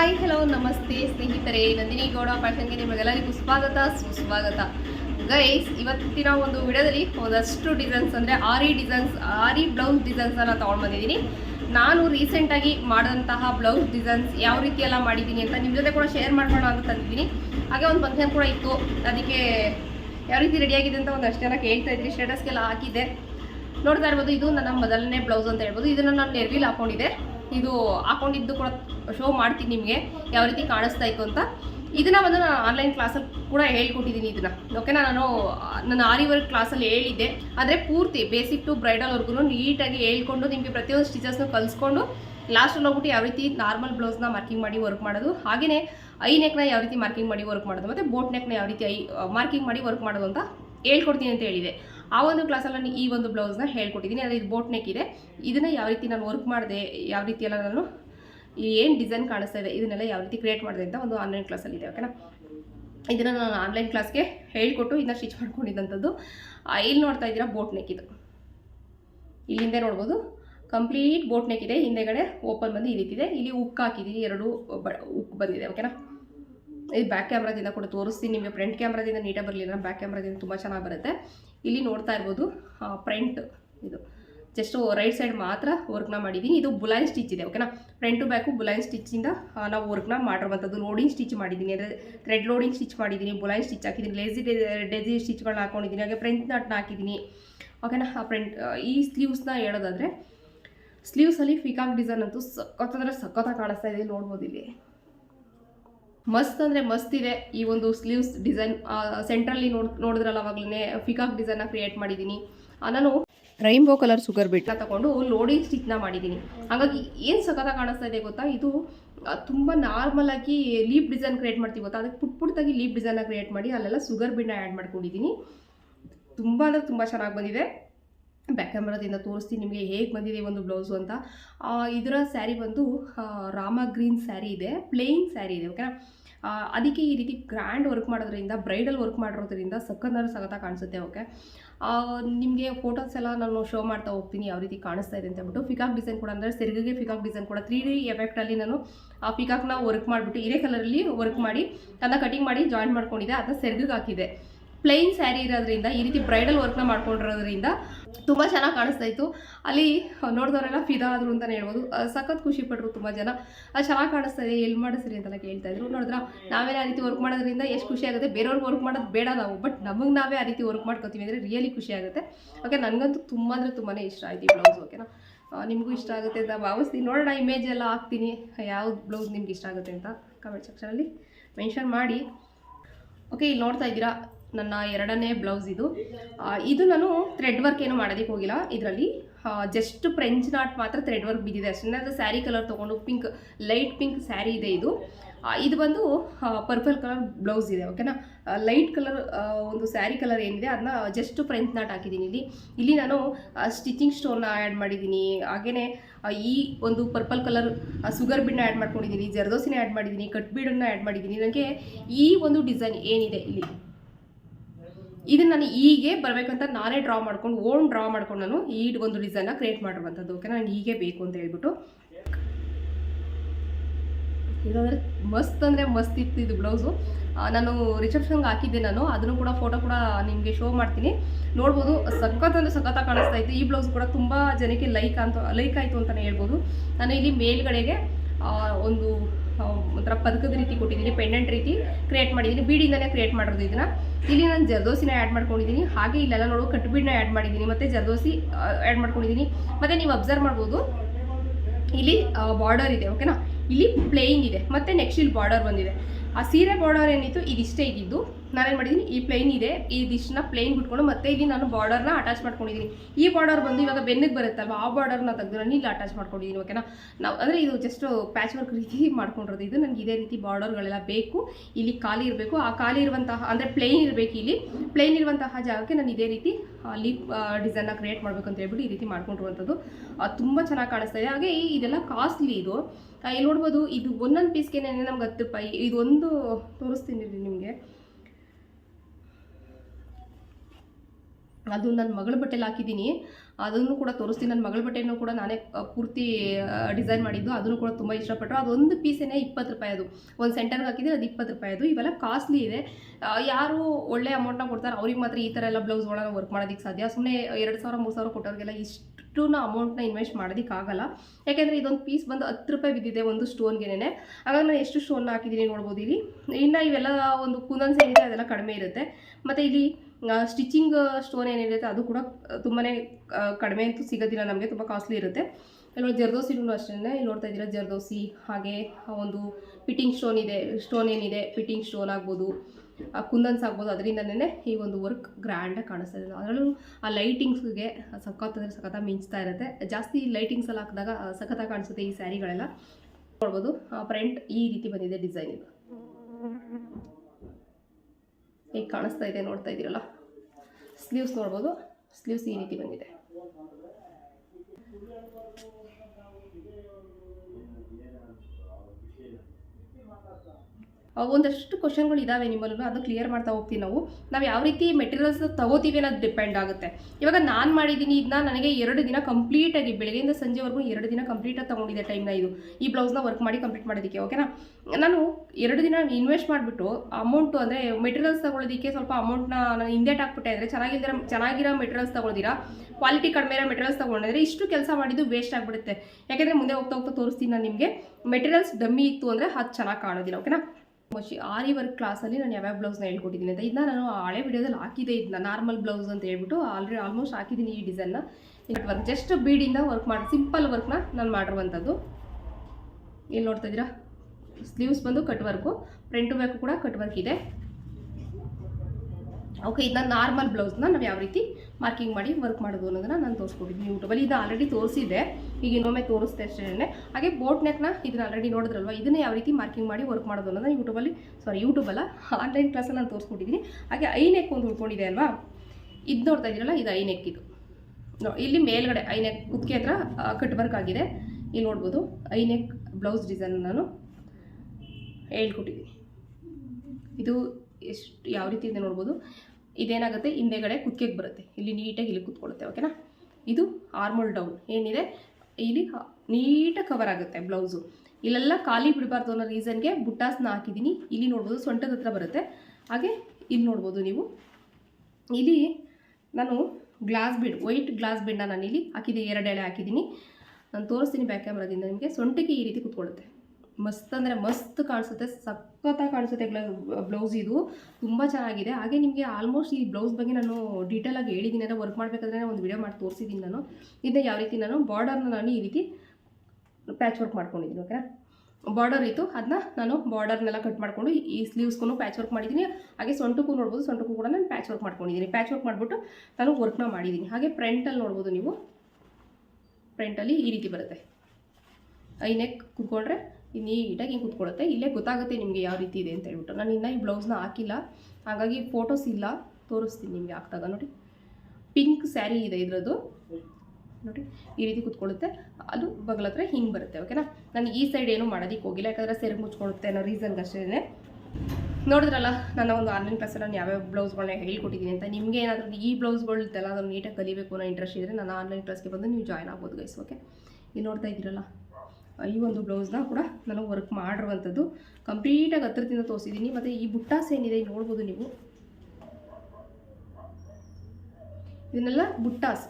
Hi, hello, ನಮಸ್ತೆ ಸ್ನೇಹಿತರೆ. ನಂದಿನಿ ಗೌಡ ಫ್ಯಾಷನ್ಗೆ ನಿಮಗೆಲ್ಲರಿಗೂ ಸ್ವಾಗತ ಸುಸ್ವಾಗತ. ಗೈಸ್ ಇವತ್ತಿನ ಒಂದು ವಿಡಿಯೋದಲ್ಲಿ ಒಂದಷ್ಟು ಡಿಸೈನ್ಸ್ ಅಂದರೆ ಆರಿ ಡಿಸೈನ್ಸ್ ಆರಿ ಬ್ಲೌಸ್ ಡಿಸೈನ್ಸನ್ನು ತೊಗೊಂಡು ಬಂದಿದ್ದೀನಿ ನಾನು ರೀಸೆಂಟಾಗಿ ಮಾಡಿದಂತಹ ಬ್ಲೌಸ್ ಡಿಸೈನ್ಸ್ ಯಾವ ರೀತಿ ಎಲ್ಲ ಮಾಡಿದ್ದೀನಿ ಅಂತ ನಿಮ್ಮ ಜೊತೆ ಕೂಡ ಶೇರ್ ಮಾಡ್ಕೊಳ್ಳೋ ಅಂತ ತಂದಿದ್ದೀನಿ. ಹಾಗೆ ಒಂದು ಫಂಕ್ಷನ್ ಕೂಡ ಇತ್ತು. ಅದಕ್ಕೆ ಯಾವ ರೀತಿ ರೆಡಿಯಾಗಿದೆ ಅಂತ ಒಂದಷ್ಟು ಜನ ಕೇಳ್ತಾ ಇದ್ದೀನಿ ಸ್ಟೇಟಸ್ಗೆಲ್ಲ ಹಾಕಿದ್ದೆ. ನೋಡ್ತಾ ಇರ್ಬೋದು, ಇದು ನನ್ನ ಮೊದಲನೇ ಬ್ಲೌಸ್ ಅಂತ ಹೇಳ್ಬೋದು. ಇದನ್ನು ನಾನು ನೆರ್ವಿಲ್ ಹಾಕೊಂಡಿದ್ದೆ. ಇದು ಹಾಕೊಂಡಿದ್ದು ಕೂಡ ಶೋ ಮಾಡ್ತೀನಿ ನಿಮಗೆ, ಯಾವ ರೀತಿ ಕಾಣಿಸ್ತಾ ಇತ್ತು ಅಂತ. ಇದನ್ನ ಬಂದು ನಾನು ಆನ್ಲೈನ್ ಕ್ಲಾಸಲ್ಲಿ ಕೂಡ ಹೇಳ್ಕೊಟ್ಟಿದ್ದೀನಿ ಇದನ್ನ. ಓಕೆನಾ ನಾನು ನನ್ನ ಆರಿ ವರ್ಕ್ ಕ್ಲಾಸಲ್ಲಿ ಹೇಳಿದ್ದೆ. ಆದರೆ ಪೂರ್ತಿ ಬೇಸಿಕ್ ಟು ಬ್ರೈಡಲ್ವರೆಗೂ ನೀಟಾಗಿ ಹೇಳ್ಕೊಂಡು ನಿಮಗೆ ಪ್ರತಿಯೊಂದು ಸ್ಟಿಚಸ್ನು ಕಲಿಸ್ಕೊಂಡು ಲಾಸ್ಟಲ್ಲಿ ಹೋಗ್ಬಿಟ್ಟು ಯಾವ ರೀತಿ ನಾರ್ಮಲ್ ಬ್ಲೌಸ್ನ ಮಾರ್ಕಿಂಗ್ ಮಾಡಿ ವರ್ಕ್ ಮಾಡೋದು ಹಾಗೆಯೇ ಐ ನೆಕ್ನ ಯಾವ ರೀತಿ ಮಾರ್ಕಿಂಗ್ ಮಾಡಿ ವರ್ಕ್ ಮಾಡೋದು, ಮತ್ತು ಬೋಟ್ ನೆಕ್ನ ಯಾವ ರೀತಿ ಐ ಮಾರ್ಕಿಂಗ್ ಮಾಡಿ ವರ್ಕ್ ಮಾಡೋದು ಅಂತ ಹೇಳ್ಕೊಡ್ತೀನಿ ಅಂತ ಹೇಳಿದೆ. ಆ ಒಂದು ಕ್ಲಾಸಲ್ಲಿ ನಾನು ಈ ಒಂದು ಬ್ಲೌಸ್ನ ಹೇಳ್ಕೊಟ್ಟಿದ್ದೀನಿ ಅದು ಇದು ಬೋಟ್ ನೆಕ್ ಇದೆ. ಇದನ್ನು ಯಾವ ರೀತಿ ನಾನು ವರ್ಕ್ ಮಾಡಿದೆ, ಯಾವ ರೀತಿ ಎಲ್ಲ ನಾನು ಏನು ಡಿಸೈನ್ ಕಾಣಿಸ್ತಾ ಇದೆ, ಇದನ್ನೆಲ್ಲ ಯಾವ ರೀತಿ ಕ್ರಿಯೇಟ್ ಮಾಡಿದೆ ಅಂತ ಒಂದು ಆನ್ಲೈನ್ ಕ್ಲಾಸಲ್ಲಿ ಇದೆ ಓಕೆನಾ ಇದನ್ನು ನಾನು ಆನ್ಲೈನ್ ಕ್ಲಾಸ್ಗೆ ಹೇಳಿಕೊಟ್ಟು ಇದನ್ನ ಸ್ಟಿಚ್ ಮಾಡ್ಕೊಂಡಿದ್ದಂಥದ್ದು ಇಲ್ಲಿ ನೋಡ್ತಾ ಇದ್ದೀರಾ ಬೋಟ್ ನೆಕ್ ಇದು. ಇಲ್ಲಿಂದ ನೋಡ್ಬೋದು. ಕಂಪ್ಲೀಟ್ ಬೋಟ್ ನೆಕ್ ಇದೆ. ಹಿಂದೆಗಡೆ ಓಪನ್ ಬಂದು ಈ ರೀತಿ ಇದೆ. ಇಲ್ಲಿ ಉಕ್ ಹಾಕಿದ್ದೀನಿ ಎರಡು ಬ ಬಂದಿದೆ ಓಕೆನಾ ಇದು ಬ್ಯಾಕ್ ಕ್ಯಾಮ್ರಾದಿಂದ ಕೂಡ ತೋರಿಸ್ತೀನಿ ನಿಮಗೆ. ಫ್ರಂಟ್ ಕ್ಯಾಮ್ರಾದಿಂದ ನೀಟಾಗಿ ಬರಲಿಲ್ಲ. ಬ್ಯಾಕ್ ಕ್ಯಾಮ್ರಾದಿಂದ ತುಂಬ ಚೆನ್ನಾಗಿ ಬರುತ್ತೆ. ಇಲ್ಲಿ ನೋಡ್ತಾ ಇರ್ಬೋದು ಫ್ರಂಟ್ ಇದು. ಜಸ್ಟ್ ರೈಟ್ ಸೈಡ್ ಮಾತ್ರ ವರ್ಕ್ನ ಮಾಡಿದ್ದೀನಿ ಇದು ಬುಲೈನ್ ಸ್ಟಿಚ್ ಇದೆ ಓಕೆನಾ ಫ್ರಂಟ್ ಟು ಬ್ಯಾಕು ಬುಲೈನ್ ಸ್ಟಿಚ್ಚಿಂದ ನಾವು ವರ್ಕ್ನ ಮಾಡಿರುವಂಥದ್ದು. ಲೋಡಿಂಗ್ ಸ್ಟಿಚ್ ಮಾಡಿದ್ದೀನಿ ಅಂದರೆ ಥ್ರೆಡ್ ಲೋಡಿಂಗ್ ಸ್ಟಿಚ್ ಮಾಡಿದ್ದೀನಿ ಬುಲೈನ್ ಸ್ಟಿಚ್ ಹಾಕಿದ್ದೀನಿ ಲೇಸಿ ಡೆಜಿ ಸ್ಟಿಚ್ಗಳನ್ನ ಹಾಕೊಂಡಿದ್ದೀನಿ ಹಾಗೆ ಫ್ರಂಟ್ ನಟ್ನ ಹಾಕಿದ್ದೀನಿ ಓಕೆನಾ ಆ ಫ್ರಂಟ್ ಈ ಸ್ಲೀವ್ಸ್ನ ಹೇಳೋದಾದರೆ ಸ್ಲೀವ್ಸಲ್ಲಿ ಫಿಕಾಕ್ ಡಿಸೈನ್ ಅಂತೂ ಸಖತ್ ಅಂದರೆ ಸಖತ್ತಾಗಿ ಕಾಣಿಸ್ತಾ ಇದೆ, ನೋಡ್ಬೋದು ಇಲ್ಲಿ. ಮಸ್ತ್ ಅಂದರೆ ಮಸ್ತ್ ಇದೆ. ಈ ಒಂದು ಸ್ಲೀವ್ಸ್ ಡಿಸೈನ್ ಸೆಂಟ್ರಲ್ಲಿ ನೋಡ್ ನೋಡಿದ್ರಲ್ಲ ಅವಾಗಲೇ ಫಿಕಾಕ್ ಡಿಸೈನ್ನ ಕ್ರಿಯೇಟ್ ಮಾಡಿದ್ದೀನಿ ನಾನು ರೈನ್ಬೋ ಕಲರ್ ಸುಗರ್ ಬಿಟ್ನ ತಗೊಂಡು ಲೋಡಿಂಗ್ ಸ್ಟಿಚ್ನ ಮಾಡಿದ್ದೀನಿ ಹಾಗಾಗಿ ಏನು ಸಖತ್ತಾಗಿ ಕಾಣಿಸ್ತಾ ಇದೆ ಗೊತ್ತಾ? ಇದು ತುಂಬ ನಾರ್ಮಲ್ ಆಗಿ ಲೀಪ್ ಡಿಸೈನ್ ಕ್ರಿಯೇಟ್ ಮಾಡ್ತೀವಿ ಗೊತ್ತಾ? ಅದಕ್ಕೆ ಪುಟ್ ಪುಟ್ಟದಾಗಿ ಲೀಪ್ ಡಿಸೈನ್ನ ಕ್ರಿಯೇಟ್ ಮಾಡಿ ಅಲ್ಲೆಲ್ಲ ಸುಗರ್ ಬಿಡ್ನ ಆ್ಯಡ್ ಮಾಡ್ಕೊಂಡಿದ್ದೀನಿ ತುಂಬ ಅಂದರೆ ತುಂಬ ಚೆನ್ನಾಗಿ ಬಂದಿದೆ. ಬ್ಯಾಕ್ ಕ್ಯಾಮ್ರಾದಿಂದ ತೋರಿಸ್ತೀನಿ ನಿಮಗೆ ಹೇಗೆ ಬಂದಿದೆ ಈ ಒಂದು ಬ್ಲೌಸು ಅಂತ. ಇದರ ಸ್ಯಾರಿ ಬಂದು ರಾಮ ಗ್ರೀನ್ ಸ್ಯಾರಿ ಇದೆ. ಪ್ಲೇನ್ ಸ್ಯಾರಿ ಇದೆ ಓಕೆನಾ ಅದಕ್ಕೆ ಈ ರೀತಿ ಗ್ರ್ಯಾಂಡ್ ವರ್ಕ್ ಮಾಡೋದ್ರಿಂದ ಬ್ರೈಡಲ್ ವರ್ಕ್ ಮಾಡಿರೋದ್ರಿಂದ ಸಕ್ಕಂದರ ಸಗತ ಕಾಣಿಸುತ್ತೆ ಓಕೆ ನಿಮಗೆ ಫೋಟೋಸ್ ಎಲ್ಲ ನಾನು ಶೋ ಮಾಡ್ತಾ ಹೋಗ್ತೀನಿ, ಯಾವ ರೀತಿ ಕಾಣಿಸ್ತಾ ಇದೆ ಅಂತ ಹೇಳ್ಬಿಟ್ಟು ಫಿಕಾಕ್ ಡಿಸೈನ್ ಕೂಡ ಅಂದರೆ ಸೆರಗಿಗೆ ಫಿಕಾಕ್ ಡಿಸೈನ್ ಕೂಡ ತ್ರೀ ಡಿ ಎಫೆಕ್ಟಲ್ಲಿ ನಾನು ಆ ಪಿಕಾಕ್ನ ವರ್ಕ್ ಮಾಡಿಬಿಟ್ಟು, ಇದೇ ಕಲರಲ್ಲಿ ವರ್ಕ್ ಮಾಡಿ ಅದನ್ನ ಕಟಿಂಗ್ ಮಾಡಿ ಜಾಯಿನ್ ಮಾಡ್ಕೊಂಡಿದೆ ಅದನ್ನ ಸೆರಗಿಗೆ ಹಾಕಿದೆ ಪ್ಲೈನ್ ಸ್ಯಾರಿ ಇರೋದ್ರಿಂದ, ಈ ರೀತಿ ಬ್ರೈಡಲ್ ವರ್ಕ್ನ ಮಾಡ್ಕೊಂಡಿರೋದ್ರಿಂದ ತುಂಬ ಚೆನ್ನಾಗಿ ಕಾಣಿಸ್ತಾ ಇತ್ತು. ಅಲ್ಲಿ ನೋಡಿದವರೆಲ್ಲ ಫಿದಾ ಆದರು ಅಂತಲೇ ಹೇಳ್ಬೋದು. ಸಖತ್ ಖುಷಿ ಪಟ್ಟರು ತುಂಬ ಜನ. ಅದು ಚೆನ್ನಾಗಿ ಕಾಣಿಸ್ತಾ ಇದೆ ಎಲ್ಲಿ ಮಾಡಿಸ್ರಿ ಅಂತೆಲ್ಲ ಕೇಳ್ತಾ ಇದ್ರು. ನೋಡಿದ್ರ ನಾವೇ ಆ ರೀತಿ ವರ್ಕ್ ಮಾಡೋದ್ರಿಂದ ಎಷ್ಟು ಖುಷಿ ಆಗುತ್ತೆ. ಬೇರೆಯವ್ರಿಗೆ ವರ್ಕ್ ಮಾಡೋದು ಬೇಡ ನಾವು ಬಟ್ ನಮಗೆ ನಾವೇ ಆ ರೀತಿ ವರ್ಕ್ ಮಾಡ್ಕೋತೀವಿ ಅಂದರೆ ರಿಯಲಿ ಖುಷಿ ಆಗುತ್ತೆ. ಓಕೆ ನನಗಂತೂ ತುಂಬ ಅಂದರೆ ತುಂಬಾ ಇಷ್ಟ ಆಯಿತು ಈ ಬ್ಲೌಸ್ ಓಕೆನಾ ನಿಮಗೂ ಇಷ್ಟ ಆಗುತ್ತೆ ಅಂತ ಭಾವಿಸ್ತೀನಿ. ನೋಡೋಣ ಇಮೇಜ್ ಎಲ್ಲ ಹಾಕ್ತೀನಿ. ಯಾವ ಬ್ಲೌಸ್ ನಿಮ್ಗೆ ಇಷ್ಟ ಆಗುತ್ತೆ ಅಂತ ಕಮೆಂಟ್ ಸೆಕ್ಷನಲ್ಲಿ ಮೆನ್ಷನ್ ಮಾಡಿ. ಓಕೆ ಇಲ್ಲಿ ನೋಡ್ತಾ ಇದ್ದೀರಾ ನನ್ನ ಎರಡನೇ ಬ್ಲೌಸ್ ಇದು. ಇದು ನಾನು ಥ್ರೆಡ್ ವರ್ಕ್ ಏನು ಮಾಡೋದಕ್ಕೆ ಹೋಗಿಲ್ಲ. ಇದರಲ್ಲಿ ಜಸ್ಟ್ ಫ್ರೆಂಚ್ ನಾಟ್ ಮಾತ್ರ ಥ್ರೆಡ್ ವರ್ಕ್ ಬಿದ್ದಿದೆ. ಅಷ್ಟೇ ಅದು ಸ್ಯಾರಿ ಕಲರ್ ತೊಗೊಂಡು ಪಿಂಕ್ ಲೈಟ್ ಪಿಂಕ್ ಸ್ಯಾರಿ ಇದೆ ಇದು. ಇದು ಬಂದು ಪರ್ಪಲ್ ಕಲರ್ ಬ್ಲೌಸ್ ಇದೆ ಓಕೆನಾ ಲೈಟ್ ಕಲರ್ ಒಂದು ಸ್ಯಾರಿ ಕಲರ್ ಏನಿದೆ, ಅದನ್ನ ಜಸ್ಟ್ ಫ್ರೆಂಚ್ ನಾಟ್ ಹಾಕಿದ್ದೀನಿ ಇಲ್ಲಿ. ಇಲ್ಲಿ ನಾನು ಸ್ಟಿಚಿಂಗ್ ಸ್ಟೋನ್ನ ಆ್ಯಡ್ ಮಾಡಿದ್ದೀನಿ. ಹಾಗೆಯೇ ಈ ಒಂದು ಪರ್ಪಲ್ ಕಲರ್ ಸುಗರ್ ಬಿಡ್ನ ಆ್ಯಡ್ ಮಾಡ್ಕೊಂಡಿದ್ದೀನಿ, ಜರ್ದೋಸಿನ ಆ್ಯಡ್ ಮಾಡಿದ್ದೀನಿ ಕಟ್ ಬೀಡನ್ನ ಆ್ಯಡ್ ಮಾಡಿದ್ದೀನಿ. ನನಗೆ ಈ ಒಂದು ಡಿಸೈನ್ ಏನಿದೆ ಇಲ್ಲಿ? ಇದನ್ನ ನಾನು ಹೀಗೆ ಬರಬೇಕಂತ ನಾನೇ ಡ್ರಾ ಮಾಡ್ಕೊಂಡು ಓನ್ ಡ್ರಾ ಮಾಡ್ಕೊಂಡು ನಾನು ಈ ಒಂದು ಡಿಸೈನ್ನ ಕ್ರಿಯೇಟ್ ಮಾಡಿರುವಂಥದ್ದು. ಓಕೆ ನನಗೆ ಹೀಗೆ ಬೇಕು ಅಂತ ಹೇಳ್ಬಿಟ್ಟು. ಇದಂದರೆ ಮಸ್ತ್ ಅಂದರೆ ಮಸ್ತ್ ಇತ್ತು ಇದು ಬ್ಲೌಸು ನಾನು ರಿಸೆಪ್ಷನ್ಗೆ ಹಾಕಿದ್ದೆ ನಾನು. ಅದನ್ನು ಕೂಡ ಫೋಟೋ ಕೂಡ ನಿಮಗೆ ಶೋ ಮಾಡ್ತೀನಿ. ನೋಡ್ಬೋದು, ಸಖತ್ ಅಂದರೆ ಸಖತ್ತಾಗಿ ಕಾಣಿಸ್ತಾ ಇತ್ತು. ಈ ಬ್ಲೌಸ್ ಕೂಡ ತುಂಬ ಜನಕ್ಕೆ ಲೈಕ್ ಅಂತ ಲೈಕ್ ಆಯಿತು ಅಂತಲೇ ಹೇಳ್ಬೋದು. ನಾನು ಇಲ್ಲಿ ಮೇಲ್ಗಡೆಗೆ ಒಂದು ಒಂಥರ ಪದಕದ ರೀತಿ ಕೊಟ್ಟಿದ್ದೀನಿ, ಪೆಂಡೆಂಟ್ ರೀತಿ ಕ್ರಿಯೇಟ್ ಮಾಡಿದ್ದೀನಿ ಬೀಡಿಂದನೇ ಕ್ರಿಯೇಟ್ ಮಾಡಿರೋದು ಇದನ್ನ. ಇಲ್ಲಿ ನಾನು ಜರ್ದೋಸಿನ ಆ್ಯಡ್ ಮಾಡ್ಕೊಂಡಿದ್ದೀನಿ, ಹಾಗೆ ಇಲ್ಲೆಲ್ಲ ನೋಡು ಕಟ್ಬೀಡನ್ನ ಆ್ಯಡ್ ಮಾಡಿದ್ದೀನಿ, ಮತ್ತು ಜರ್ದೋಸಿ ಆ್ಯಡ್ ಮಾಡ್ಕೊಂಡಿದ್ದೀನಿ. ಮತ್ತು ನೀವು ಅಬ್ಸರ್ವ್ ಮಾಡ್ಬೋದು, ಇಲ್ಲಿ ಬಾರ್ಡರ್ ಇದೆ ಓಕೆನಾ ಇಲ್ಲಿ ಪ್ಲೇನ್ ಇದೆ, ಮತ್ತೆ ನೆಕ್ಸ್ಟ್ ಇಲ್ಲಿ ಬಾರ್ಡರ್ ಬಂದಿದೆ. ಆ ಸೀರೆ ಬಾರ್ಡರ್ ಏನಿತ್ತು, ಇದಿಷ್ಟೇ ಇದ್ದಿದ್ದು. ನಾನೇನು ಮಾಡಿದ್ದೀನಿ ಈ ಪ್ಲೇನ್ ಇದೆ. ಈ ಇದಿಷ್ಟನ್ನ ಪ್ಲೇನ್ ಬಿಟ್ಕೊಂಡು ಮತ್ತೆ ಇಲ್ಲಿ ನಾನು ಬಾರ್ಡರ್ನ ಅಟ್ಯಾಚ್ ಮಾಡ್ಕೊಂಡಿದ್ದೀನಿ ಈ ಬಾರ್ಡರ್ ಬಂದು ಇವಾಗ ಬೆನ್ನಿಗೆ ಬರುತ್ತಲ್ವ? ಆ ಬಾರ್ಡರ್ನ ತೆಗೆದು ನಾನು ಇಲ್ಲಿ ಅಟ್ಯಾಚ್ ಮಾಡ್ಕೊಂಡಿದ್ದೀನಿ ಓಕೆನಾ ನಾವು ಅಂದರೆ ಇದು ಜಸ್ಟ್ ಪ್ಯಾಚ್ ವರ್ಕ್ ರೀತಿ ಮಾಡ್ಕೊಂಡಿರೋದು. ಇದು ನನಗೆ ಇದೇ ರೀತಿ ಬಾರ್ಡರ್ಗಳೆಲ್ಲ ಬೇಕು. ಇಲ್ಲಿ ಖಾಲಿ ಇರಬೇಕು. ಆ ಖಾಲಿ ಇರುವಂತಹ, ಅಂದರೆ ಪ್ಲೇನ್ ಇರಬೇಕು ಇಲ್ಲಿ. ಪ್ಲೇನ್ ಇರುವಂತಹ ಜಾಗಕ್ಕೆ ನಾನು ಇದೇ ರೀತಿ ಲೀಪ್ ಡಿಸೈನ್ನ ಕ್ರಿಯೇಟ್ ಮಾಡಬೇಕು ಅಂತ ಹೇಳ್ಬಿಟ್ಟು ಈ ರೀತಿ ಮಾಡ್ಕೊಂಡಿರುವಂಥದ್ದು. ತುಂಬ ಚೆನ್ನಾಗಿ ಕಾಣಿಸ್ತಾ ಇದೆ. ಹಾಗೆ ಇದೆಲ್ಲ ಕಾಸ್ಟ್ಲಿ ಇದು. ಇಲ್ಲಿ ನೋಡ್ಬೋದು, ಇದು ಒಂದೊಂದು ಪೀಸ್ಗೆ ನಮ್ಗೆ ಹತ್ತು ರೂಪಾಯಿ ಇದೊಂದು ತೋರಿಸ್ತೀನಿ ರೀ ನಿಮಗೆ. ಅದು ನನ್ನ ಮಗಳ ಬಟ್ಟೆಲಿ ಹಾಕಿದ್ದೀನಿ ಅದನ್ನು ಕೂಡ ತೋರಿಸ್ತೀನಿ. ನನ್ನ ಮಗಳ ಬಟ್ಟೆನೂ ಕೂಡ ನಾನೇ ಪೂರ್ತಿ ಡಿಸೈನ್ ಮಾಡಿದ್ದು. ಅದನ್ನು ಕೂಡ ತುಂಬ ಇಷ್ಟಪಟ್ಟರು. ಅದೊಂದು ಪೀಸೇನೆ ಇಪ್ಪತ್ತು ರೂಪಾಯಿ ಅದು. ಒಂದು ಸೆಂಟರ್ಗೆ ಹಾಕಿದ್ರೆ ಅದು ಇಪ್ಪತ್ತು ರೂಪಾಯಿ ಅದು. ಇವೆಲ್ಲ ಕಾಸ್ಟ್ಲಿ ಇದೆ. ಯಾರು ಒಳ್ಳೆ ಅಮೌಂಟ್ನ ಕೊಡ್ತಾರೆ. ಅವ್ರಿಗೆ ಮಾತ್ರ ಈ ಥರ ಎಲ್ಲ ಬ್ಲೌಸ್ಗಳನ್ನ ವರ್ಕ್ ಮಾಡೋದಕ್ಕೆ ಸಾಧ್ಯ. ಸುಮ್ಮನೆ ಎರಡು ಸಾವಿರ, ಮೂರು ಸಾವಿರ ಕೊಟ್ಟವ್ರಿಗೆಲ್ಲ ಇಷ್ಟು ಅಮೌಂಟ್ನ ಇನ್ವೆಸ್ಟ್ ಮಾಡೋದಕ್ಕಾಗಲ್ಲ ಯಾಕೆಂದರೆ ಇದೊಂದು ಪೀಸ್ ಬಂದು ಹತ್ತು ರೂಪಾಯಿ ಬಿದ್ದಿದೆ ಒಂದು ಸ್ಟೋನ್ಗೆನೆ ಹಾಗಾಗಿ ನಾನು ಎಷ್ಟು ಸ್ಟೋನ್ ಹಾಕಿದ್ದೀನಿ ನೋಡ್ಬೋದು ಇಲ್ಲಿ. ಇನ್ನು ಇವೆಲ್ಲ ಒಂದು ಕುಂದನ್ಸ್ ಏನಿದೆ ಅದೆಲ್ಲ ಕಡಿಮೆ ಇರುತ್ತೆ. ಮತ್ತು ಇಲ್ಲಿ ಸ್ಟಿಚಿಂಗ್ ಸ್ಟೋನ್ ಏನಿರುತ್ತೆ ಅದು ಕೂಡ ತುಂಬಾ ಕಡಿಮೆ ಅಂತೂ ಸಿಗೋದಿಲ್ಲ, ನಮಗೆ ತುಂಬ ಕಾಸ್ಟ್ಲಿ ಇರುತ್ತೆ. ಇಲ್ಲಿ ಜರ್ದೋಸಿನೂ ಅಷ್ಟೇ ಇಲ್ಲಿ ನೋಡ್ತಾ ಇದ್ದೀರಾ ಜರ್ದೋಸಿ, ಹಾಗೆ ಒಂದು ಪಿಟ್ಟಿಂಗ್ ಸ್ಟೋನ್ ಇದೆ ಸ್ಟೋನ್ ಏನಿದೆ ಫಿಟ್ಟಿಂಗ್ ಸ್ಟೋನ್ ಆಗ್ಬೋದು ಕುಂದನ್ಸ್ ಆಗ್ಬೋದು ಅದರಿಂದನೇ ಈ ಒಂದು ವರ್ಕ್ ಗ್ರ್ಯಾಂಡಾಗಿ ಕಾಣಿಸ್ತಾ ಇದೆ. ಅದರಲ್ಲೂ ಆ ಲೈಟಿಂಗ್ಸ್ಗೆ ಸಖತ್ ಅಂದರೆ ಸಖತ್ತ ಮಿಂಚ್ತಾ ಇರುತ್ತೆ. ಜಾಸ್ತಿ ಲೈಟಿಂಗ್ಸ್ ಎಲ್ಲ ಹಾಕಿದಾಗ ಸಖತ್ತಾಗಿ ಕಾಣಿಸುತ್ತೆ ಈ ಸ್ಯಾರಿಗಳೆಲ್ಲ. ನೋಡ್ಬೋದು ಪ್ರಿಂಟ್ ಈ ರೀತಿ ಬಂದಿದೆ ಡಿಸೈನ್ ಈಗ ಕಾಣಿಸ್ತಾ ಇದೆ ನೋಡ್ತಾ ಇದ್ದೀರಲ್ಲ? ಸ್ಲೀವ್ಸ್ ನೋಡ್ಬೋದು. ಸ್ಲೀವ್ಸ್ ಈ ರೀತಿ ಬಂದಿದೆ ಆ, ಒಂದಷ್ಟು ಕ್ವಶನ್ಗಳು ಇದ್ದಾವೆ ನಿಮ್ಮಲ್ಲೂ ಅದು ಕ್ಲಿಯರ್ ಮಾಡ್ತಾ ಹೋಗ್ತೀವಿ ನಾವು. ನಾವು ಯಾವ ರೀತಿ ಮೆಟೀರಿಯಲ್ಸ್ ತಗೋತೀವಿ ಅನ್ನೋದು ಡಿಪೆಂಡ್ ಆಗುತ್ತೆ. ಇವಾಗ ನಾನು ಮಾಡಿದ್ದೀನಿ ಇದನ್ನ ನನಗೆ ಎರಡು ದಿನ ಕಂಪ್ಲೀಟಾಗಿ ಬೆಳಗ್ಗೆಯಿಂದ ಸಂಜೆವರೆಗೂ ಎರಡು ದಿನ ಕಂಪ್ಲೀಟಾಗಿ ತೊಗೊಂಡಿದ್ದೆ ಟೈಮ್ನ ಇದು. ಈ ಬ್ಲೌಸ್ನ ವರ್ಕ್ ಮಾಡಿ ಕಂಪ್ಲೀಟ್ ಮಾಡೋದಕ್ಕೆ ಓಕೆನಾ ನಾನು ಎರಡು ದಿನ ಇನ್ವೆಸ್ಟ್ ಮಾಡಿಬಿಟ್ಟು ಅಮೌಂಟು ಅಂದರೆ ಮೆಟೀರಿಯಲ್ಸ್ ತೊಗೊಳೋದಕ್ಕೆ ಸ್ವಲ್ಪ ಅಮೌಂಟ್ನ ನಾನು ಹಿಂದೆಟ್ ಹಾಕ್ಬಿಟ್ಟೆ ಅಂದರೆ ಚೆನ್ನಾಗಿಲ್ದಿರ, ಚೆನ್ನಾಗಿರೋ ಮೆಟೀರಿಯಲ್ಸ್ ತೊಗೊಳ್ದಿರಾ? ಕ್ವಾಲಿಟಿ ಕಡಿಮೆ ಇರೋ ಮೆಟೀರಿಯಲ್ಸ್ ತೊಗೊಂಡಿದ್ರೆ ಇಷ್ಟು ಕೆಲಸ ಮಾಡಿದ್ದು ವೇಸ್ಟ್ ಆಗಿಬಿಡುತ್ತೆ. ಯಾಕೆಂದರೆ ಮುಂದೆ ಹೋಗ್ತಾ ಹೋಗ್ತಾ ತೋರಿಸ್ತೀನಿ ನಾನು ನಿಮಗೆ. ಮೆಟೀರಿಯಲ್ಸ್ ಡಮ್ಮಿ ಇತ್ತು ಅಂದರೆ ಅದು ಚೆನ್ನಾಗಿ ಕಾಣೋದಿಲ್ಲ ಓಕೆನಾ ಮಶಿ ಆರಿ ವರ್ಕ್ ಕ್ಲಾಸಲ್ಲಿ ನಾನು ಯಾವ್ಯಾವ ಬ್ಲೌಸ್ನ ಹೇಳ್ಕೊಟ್ಟಿದ್ದೀನಿ ಅಂತ. ಇದನ್ನ ನಾನು ಹಳೆ ವಿಡಿಯೋದಲ್ಲಿ ಹಾಕಿದೆ ಇದನ್ನ ನಾರ್ಮಲ್ ಬ್ಲೌಸ್ ಅಂತ ಹೇಳ್ಬಿಟ್ಟು ಆಲ್ರೆಡಿ ಆಲ್ಮೋಸ್ಟ್ ಹಾಕಿದ್ದೀನಿ ಈ ಡಿಸೈನ್ನ. ಇಟ್ ವರ್ಕ್ ಜಸ್ಟ್ ಬೀಡಿಂದ ವರ್ಕ್ ಮಾಡಿ ಸಿಂಪಲ್ ವರ್ಕ್ನ ನಾನು ಮಾಡಿರುವಂಥದ್ದು. ಇಲ್ಲಿ ನೋಡ್ತಾ ಇದ್ದೀರಾ? ಸ್ಲೀವ್ಸ್ ಬಂದು ಕಟ್ ವರ್ಕು ಫ್ರಂಟು ಬ್ಯಾಕು ಕೂಡ ಕಟ್ ವರ್ಕ್ ಇದೆ. ಓಕೆ ಇದನ್ನ ನಾರ್ಮಲ್ ಬ್ಲೌಸ್ನ ನಾವು ಯಾವ ರೀತಿ ಮಾರ್ಕಿಂಗ್ ಮಾಡಿ ವರ್ಕ್ ಮಾಡೋದು ಅನ್ನೋದನ್ನ ನಾನು ತೋರಿಸ್ಕೊಟ್ಟಿದ್ದೀನಿ ಯೂಟ್ಯೂಬಲ್ಲಿ ಇದು ಆಲ್ರೆಡಿ ತೋರಿಸಿದೆ. ಈಗ ಇನ್ನೊಮ್ಮೆ ತೋರಿಸ್ತೆ ಅಷ್ಟೇ ಹಾಗೆ ಬೋಟ್ ನೆಕ್ನ ಇದನ್ನ ಆಲ್ರೆಡಿ ನೋಡಿದ್ರಲ್ವ? ಇದನ್ನ ಯಾವ ರೀತಿ ಮಾರ್ಕಿಂಗ್ ಮಾಡಿ ವರ್ಕ್ ಮಾಡೋದು ಅನ್ನೋದನ್ನ ಯೂಟ್ಯೂಬಲ್ಲಿ ಸಾರಿ ಯೂಟ್ಯೂಬಲ್ಲ ಆನ್ಲೈನ್ ಕ್ಲಾಸಲ್ಲಿ ನಾನು ತೋರಿಸ್ಕೊಟ್ಟಿದ್ದೀನಿ. ಹಾಗೆ ಐ ನೆಕ್ ಒಂದು ಉಳ್ಕೊಂಡಿದೆ ಅಲ್ವಾ? ಇದು ನೋಡ್ತಾ ಇದ್ದೀರಲ್ಲ, ಇದು ಐ ನೆಕ್ ಇದು. ಇಲ್ಲಿ ಮೇಲ್ಗಡೆ ಐ ನೆಕ್ ಹತ್ರ ಕಟ್ ವರ್ಕ್ ಆಗಿದೆ. ಇಲ್ಲಿ ನೋಡ್ಬೋದು ಐ ನೆಕ್ ಬ್ಲೌಸ್ ಡಿಸೈನ್ ನಾನು ಹೇಳ್ಕೊಟ್ಟಿದ್ದೀನಿ. ಇದು ಎಷ್ಟು, ಯಾವ ರೀತಿ ಇದೆ ನೋಡ್ಬೋದು? ಇದೇನಾಗುತ್ತೆ? ಹಿಂದೆಗಡೆ ಕುತ್ತಿಗೆಗೆ ಬರುತ್ತೆ. ಇಲ್ಲಿ ನೀಟಾಗಿ ಇಲ್ಲಿ ಕೂತ್ಕೊಳ್ಳುತ್ತೆ ಓಕೆನಾ ಇದು ಆರ್ಮಲ್ ಡೌನ್ ಏನಿದೆ? ಇಲ್ಲಿ ನೀಟಾಗಿ ಕವರ್ ಆಗುತ್ತೆ ಬ್ಲೌಸು ಇಲ್ಲೆಲ್ಲ ಖಾಲಿ ಬಿಡಬಾರ್ದು ಅನ್ನೋ ರೀಸನ್ಗೆ ಬುಟ್ಟಾಸ್ನ ಹಾಕಿದ್ದೀನಿ. ಇಲ್ಲಿ ನೋಡ್ಬೋದು ಸೊಂಟದ ಹತ್ರ ಬರುತ್ತೆ. ಹಾಗೆ ಇಲ್ಲಿ ನೋಡ್ಬೋದು ನೀವು. ಇಲ್ಲಿ ನಾನು ಗ್ಲಾಸ್ ಬಿಡ್ ವೈಟ್ ಗ್ಲಾಸ್ ಬಿಡ್ನ ನಾನು ಇಲ್ಲಿ ಹಾಕಿದ್ದೀನಿ ಎರಡು ಎಳೆ ಹಾಕಿದ್ದೀನಿ. ನಾನು ತೋರಿಸ್ತೀನಿ ಬ್ಯಾಕ್ ಕ್ಯಾಮ್ರಾದಿಂದ ನಿಮಗೆ. ಸೊಂಟಕ್ಕೆ ಈ ರೀತಿ ಕೂತ್ಕೊಳ್ಳುತ್ತೆ. ಮಸ್ತ್ ಅಂದರೆ ಮಸ್ತ್ ಕಾಣಿಸುತ್ತೆ, ಸಖತ್ತಾಗಿ ಕಾಣಿಸುತ್ತೆ ಬ್ಲೌಸ್ ಇದು. ತುಂಬ ಚೆನ್ನಾಗಿದೆ. ಹಾಗೆ ನಿಮಗೆ ಆಲ್ಮೋಸ್ಟ್ ಈ ಬ್ಲೌಸ್ ಬಗ್ಗೆ ನಾನು ಡೀಟೇಲಾಗಿ ಹೇಳಿದ್ದೀನಿ ಅಂದರೆ ವರ್ಕ್ ಮಾಡಬೇಕಾದ್ರೆ ಒಂದು ವಿಡಿಯೋ ಮಾಡಿ ತೋರಿಸಿದ್ದೀನಿ ನಾನು. ಇದನ್ನ ಯಾವ ರೀತಿ ನಾನು ಬಾರ್ಡರ್ನ ನಾನು ಈ ರೀತಿ ಪ್ಯಾಚ್ ವರ್ಕ್ ಮಾಡ್ಕೊಂಡಿದ್ದೀನಿ ಓಕೆನಾ ಬಾರ್ಡರ್ ಇತ್ತು. ಅದನ್ನ ನಾನು ಬಾರ್ಡರ್ನೆಲ್ಲ ಕಟ್ ಮಾಡಿಕೊಂಡು ಈ ಸ್ಲೀವ್ಸ್ಗೂ ಪ್ಯಾಚ್ ವರ್ಕ್ ಮಾಡಿದ್ದೀನಿ ಹಾಗೆ ಸೊಂಟಕ್ಕೂ ನೋಡ್ಬೋದು, ಸೊಂಟಕ್ಕೂ ಕೂಡ ನಾನು ಪ್ಯಾಚ್ ವರ್ಕ್ ಮಾಡ್ಕೊಂಡಿದ್ದೀನಿ ಪ್ಯಾಚ್ ವರ್ಕ್ ಮಾಡಿಬಿಟ್ಟು ನಾನು ವರ್ಕ್ನ ಮಾಡಿದ್ದೀನಿ ಹಾಗೆ ಫ್ರಂಟಲ್ಲಿ ನೋಡ್ಬೋದು ನೀವು. ಫ್ರಂಟಲ್ಲಿ ಈ ರೀತಿ ಬರುತ್ತೆ. ಐ ನೆಕ್ ಕುತ್ಕೊಂಡ್ರೆ ನೀಟಾಗಿ ಹಿಂಗೆ ಕುತ್ಕೊಳ್ಳುತ್ತೆ ಇಲ್ಲೇ ಗೊತ್ತಾಗುತ್ತೆ ನಿಮಗೆ ಯಾವ ರೀತಿ ಇದೆ ಅಂತ ಹೇಳ್ಬಿಟ್ಟು. ನಾನು ಇನ್ನೂ ಈ ಬ್ಲೌಸ್ನ ಹಾಕಿಲ್ಲ. ಹಾಗಾಗಿ ಫೋಟೋಸ್ ಇಲ್ಲ. ತೋರಿಸ್ತೀನಿ ನಿಮಗೆ ಹಾಕ್ದಾಗ. ನೋಡಿ. ಪಿಂಕ್ ಸ್ಯಾರಿ ಇದೆ ಇದರದ್ದು. ನೋಡಿ. ಈ ರೀತಿ ಕುತ್ಕೊಳ್ಳುತ್ತೆ ಅದು ಬಗಲ ಹತ್ರ ಹಿಂಗೆ ಬರುತ್ತೆ. ಓಕೆನಾ ನಾನು ಈ ಸೈಡ್ ಏನೂ ಮಾಡೋದಕ್ಕೆ ಹೋಗಿಲ್ಲ. ಯಾಕಂದರೆ ಸೆರೆ ಮುಚ್ಕೊಳ್ಳುತ್ತೆ ಅನ್ನೋ ರೀಸನ್ಗೆ ಅಷ್ಟೇ ನೋಡಿದ್ರಲ್ಲ, ನನ್ನ ಒಂದು ಆನ್ಲೈನ್ ಕ್ಲಾಸಲ್ಲಿ ನಾನು ಯಾವ್ಯಾವ ಬ್ಲೌಸ್ಗಳನ್ನ ಹೇಳ್ಕೊಟ್ಟಿದ್ದೀನಿ ಅಂತ. ನಿಮಗೆ ಏನಾದರೂ ಈ ಬ್ಲೌಸ್ಗಳ್ದೆಲ್ಲ ಅದನ್ನು ನೀಟಾಗಿ ಕಲಿಬೇಕು ಅನ್ನೋ ಇಂಟ್ರೆಸ್ಟ್ ಇದ್ದರೆ ನಾನು ಆನ್ಲೈನ್ ಕ್ಲಾಸ್ಗೆ ಬಂದು ನೀವು ಜಾಯ್ನ್ ಆಗ್ಬೋದು ಗೈಸ್ ಓಕೆ ಇಲ್ಲಿ ನೋಡ್ತಾ ಇದ್ದೀರಲ್ಲ. ಈ ಒಂದು ಬ್ಲೌಸ್ನ ಕೂಡ ನಾನು ವರ್ಕ್ ಮಾಡಿರುವಂಥದ್ದು. ಕಂಪ್ಲೀಟಾಗಿ ಹತ್ತಿರದಿಂದ ತೋರಿಸಿದ್ದೀನಿ. ಮತ್ತು ಈ ಬುಟ್ಟಾಸ್ ಏನಿದೆ ನೋಡ್ಬೋದು ನೀವು. ಇದನ್ನೆಲ್ಲ ಬುಟ್ಟಾಸ್.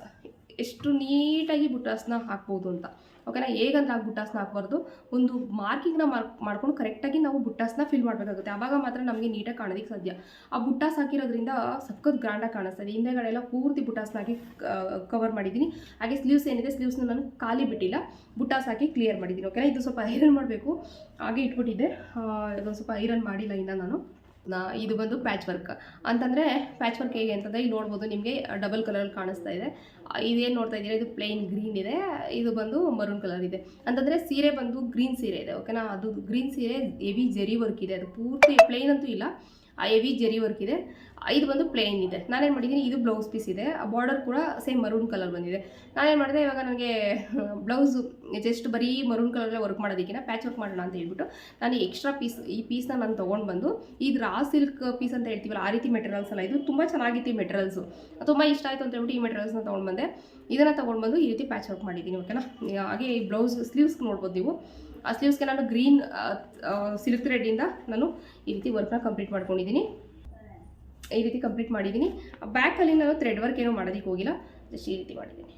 ಎಷ್ಟು ನೀಟಾಗಿ ಬುಟ್ಟಾಸ್ನ ಹಾಕ್ಬೋದು ಅಂತ. ಓಕೆನಾ? ಹೇಗಂದ್ರೆ ಆ ಬುಟ್ಟಾಸ್ನ ಹಾಕ್ಬಾರ್ದು. ಒಂದು ಮಾರ್ಕಿಂಗ್ನ ಮಾರ್ಕ್ ಮಾಡ್ಕೊಂಡು ಕರೆಕ್ಟಾಗಿ ನಾವು ಬುಟ್ಟಾಸ್ನ ಫಿಲ್ ಮಾಡಬೇಕಾಗುತ್ತೆ. ಆವಾಗ ಮಾತ್ರ ನಮಗೆ ನೀಟಾಗಿ ಕಾಣೋದಕ್ಕೆ ಸಾಧ್ಯ. ಆ ಬುಟ್ಟಾಸ್ ಹಾಕಿರೋದ್ರಿಂದ ಸಖತ್ ಗ್ರ್ಯಾಂಡಾಗಿ ಕಾಣಿಸ್ತದೆ ಹಿಂದೆಗಡೆ ಎಲ್ಲ ಪೂರ್ತಿ ಬುಟ್ಟಾಸ್ನ ಹಾಕಿ ಕವರ್ ಮಾಡಿದ್ದೀನಿ ಹಾಗೆ ಸ್ಲೀವ್ಸ್ ಏನಿದೆ ಸ್ಲೀವ್ಸ್ನ ನಾನು ಖಾಲಿ ಬಿಟ್ಟಿಲ್ಲ. ಬುಟ್ಟಾಸ್ ಹಾಕಿ ಕ್ಲಿಯರ್ ಮಾಡಿದ್ದೀನಿ ಓಕೆನಾ? ಇದು ಸ್ವಲ್ಪ ಐರನ್ ಮಾಡಬೇಕು. ಹಾಗೆ ಇಟ್ಬಿಟ್ಟಿದ್ದೆ. ಇದೊಂದು ಸ್ವಲ್ಪ ಐರನ್ ಮಾಡಿಲ್ಲ ಇನ್ನೂ ನಾನು. ಇದು ಬಂದು ಪ್ಯಾಚ್ ವರ್ಕ್ ಅಂತಂದರೆ ಪ್ಯಾಚ್ ವರ್ಕ್ ಹೇಗೆ ಅಂತಂದರೆ ಇಲ್ಲಿ ನೋಡ್ಬೋದು ನಿಮಗೆ ಡಬಲ್ ಕಲರ್ ಕಾಣಿಸ್ತಾ ಇದೆ. ಇದೇನು ನೋಡ್ತಾ ಇದ್ದೀರಾ? ಇದು ಪ್ಲೈನ್ ಗ್ರೀನ್ ಇದೆ. ಇದು ಬಂದು ಮರೂನ್ ಕಲರ್ ಇದೆ. ಅಂತಂದರೆ ಸೀರೆ ಬಂದು ಗ್ರೀನ್ ಸೀರೆ ಇದೆ ಓಕೆನಾ ಅದು ಗ್ರೀನ್ ಸೀರೆ ಹೆವಿ ಜರಿ ವರ್ಕ್ ಇದೆ. ಅದು ಪೂರ್ತಿ ಪ್ಲೇನ್ ಅಂತೂ ಇಲ್ಲ. ಹೆವಿ ಜರಿ ವರ್ಕ್ ಇದೆ. ಇದು ಬಂದು ಪ್ಲೇನ್ ಇದೆ. ನಾನೇನು ಮಾಡಿದ್ದೀನಿ ಇದು ಬ್ಲೌಸ್ ಪೀಸ್ ಇದೆ. ಬಾರ್ಡರ್ ಕೂಡ ಸೇಮ್ ಮರೂನ್ ಕಲರ್ ಬಂದಿದೆ. ನಾನೇನು ಮಾಡಿದೆ, ಇವಾಗ ನನಗೆ ಬ್ಲೌಸು ಜಸ್ಟ್ ಬರೀ ಮರೂನ್ ಕಲರಲ್ಲೇ ವರ್ಕ್ ಮಾಡೋದಕ್ಕಿಂತ ಪ್ಯಾಚ್ ವರ್ಕ್ ಮಾಡೋಣ ಅಂತ ಹೇಳ್ಬಿಟ್ಟು ನಾನು ಎಕ್ಸ್ಟ್ರಾ ಪೀಸ್ ಈ ಪೀಸ್ನ ನಾನು ತೊಗೊಂಡು ಬಂದು ಇದು ರಾ ಸಿಲ್ಕ್ ಪೀಸ್ ಅಂತ ಹೇಳ್ತೀವಲ್ಲ, ಆ ರೀತಿ ಮೆಟೀರಿಯಲ್ಸ್ ಎಲ್ಲ ಇದು ತುಂಬ ಚೆನ್ನಾಗಿತ್ತು ಈ ಮೆಟೀರಿಯಲ್ಸು ತುಂಬ ಇಷ್ಟ ಆಯಿತು ಅಂತ ಹೇಳ್ಬಿಟ್ಟು ಈ ಮೆಟೀರಿಯಲ್ಸ್ನ ತೊಗೊಂಡು ಬಂದೆ. ಇದನ್ನು ತೊಗೊಂಡು ಬಂದು ಈ ರೀತಿ ಪ್ಯಾಚ್ ವರ್ಕ್ ಮಾಡಿದ್ದೀನಿ ಓಕೆನಾ ಹಾಗೆ ಈ ಬ್ಲೌಸ್ ಸ್ಲೀವ್ಸ್ ನೋಡ್ಬೋದು ನೀವು. ಆ ಸ್ಲೀವ್ಸ್ಗೆ ನಾನು ಗ್ರೀನ್ ಸಿಲ್ಕ್ ಥ್ರೆಡ್ಡಿಂದ ನಾನು ಈ ರೀತಿ ವರ್ಕ್ನ ಕಂಪ್ಲೀಟ್ ಮಾಡ್ಕೊಂಡಿದ್ದೀನಿ. ಈ ರೀತಿ ಕಂಪ್ಲೀಟ್ ಮಾಡಿದ್ದೀನಿ. ಬ್ಯಾಕಲ್ಲಿ ನಾನು ಥ್ರೆಡ್ ವರ್ಕ್ ಏನೂ ಮಾಡೋದಕ್ಕೆ ಹೋಗಿಲ್ಲ. ಜಸ್ಟ್ ಈ ರೀತಿ ಮಾಡಿದ್ದೀನಿ.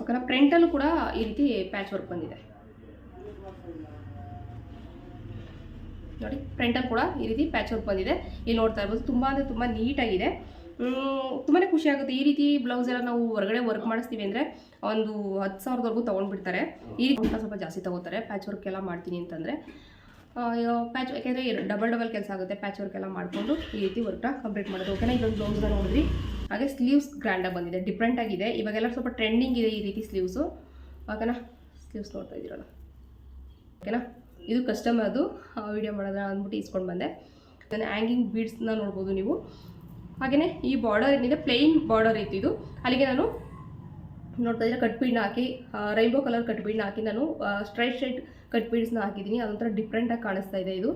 ಓಕೆನಾ ಫ್ರಂಟಲ್ಲೂ ಕೂಡ ಈ ರೀತಿ ಪ್ಯಾಚ್ ವರ್ಕ್ ಬಂದಿದೆ. ನೋಡಿ ಫ್ರಂಟಲ್ಲಿ ಕೂಡ ಈ ರೀತಿ ಪ್ಯಾಚ್ ವರ್ಕ್ ಬಂದಿದೆ. ಇಲ್ಲಿ ನೋಡ್ತಾ ಇರ್ಬೋದು, ತುಂಬ ಅಂದರೆ ತುಂಬ ನೀಟಾಗಿದೆ ತುಂಬಾ ಖುಷಿ ಆಗುತ್ತೆ. ಈ ರೀತಿ ಬ್ಲೌಸ್ ಎಲ್ಲ ನಾವು ಹೊರಗಡೆ ವರ್ಕ್ ಮಾಡಿಸ್ತೀವಿ ಅಂದರೆ ಒಂದು ಹತ್ತು ಸಾವಿರದವರೆಗೂ ತೊಗೊಂಡ್ಬಿಡ್ತಾರೆ. ಈ ರೀತಿ ಸ್ವಲ್ಪ ಜಾಸ್ತಿ ತೊಗೋತಾರೆ. ಪ್ಯಾಚ್ ವರ್ಕ್ ಎಲ್ಲ ಮಾಡ್ತೀನಿ ಅಂತಂದರೆ ಪ್ಯಾಚ್ ಯಾಕೆಂದರೆ ಡಬಲ್ ಡಬಲ್ ಕೆಲಸ ಆಗುತ್ತೆ. ಪ್ಯಾಚ್ ವರ್ಕ್ ಎಲ್ಲ ಮಾಡಿಕೊಂಡು ಈ ರೀತಿ ವರ್ಕ್ನ ಕಂಪ್ಲೀಟ್ ಮಾಡೋದು. ಓಕೆನಾ ಇದೊಂದು ಬ್ಲೌಸ್ ನೋಡಿದ್ರಿ ಹಾಗೆ ಸ್ಲೀವ್ಸ್ ಗ್ರ್ಯಾಂಡಾಗಿ ಬಂದಿದೆ. ಡಿಫ್ರೆಂಟ್ ಆಗಿದೆ ಇವಾಗೆಲ್ಲ ಸ್ವಲ್ಪ ಟ್ರೆಂಡಿಂಗ್ ಇದೆ ಈ ರೀತಿ ಸ್ಲೀವ್ಸು ಓಕೆನಾ ಸ್ಲೀವ್ಸ್ ನೋಡ್ತಾ ಇದ್ದೀರಲ್ಲ. ಓಕೆನಾ ಇದು ಕಸ್ಟಮರ್ದು ವಿಡಿಯೋ ಮಾಡೋದನ್ನ ಅಂದ್ಬಿಟ್ಟು ಇಸ್ಕೊಂಡು ಬಂದೆ. ನಾನು ಹ್ಯಾಂಗಿಂಗ್ ಬೀಡ್ಸ್ನ ನೋಡ್ಬೋದು ನೀವು. ಹಾಗೆಯೇ ಈ ಬಾರ್ಡರ್ ಏನಿದೆ ಪ್ಲೇನ್ ಬಾರ್ಡರ್ ಐತಿ ಇದು. ಅಲ್ಲಿಗೆ ನಾನು ನೋಡ್ತಾ ಇದ್ದರೆ ಕಟ್ ಬೀಡ್ನ ಹಾಕಿ ರೈನ್ಬೋ ಕಲರ್ ಕಟ್ ಬೀಡ್ನ ಹಾಕಿ ನಾನು ಸ್ಟ್ರೈಟ್ ಸ್ಟ್ರೈಟ್ ಕಟ್ ಬೀಡ್ಸ್ನ ಹಾಕಿದ್ದೀನಿ. ಅದೊಂಥರ ಡಿಫ್ರೆಂಟಾಗಿ ಕಾಣಿಸ್ತಾ ಇದೆ ಇದು.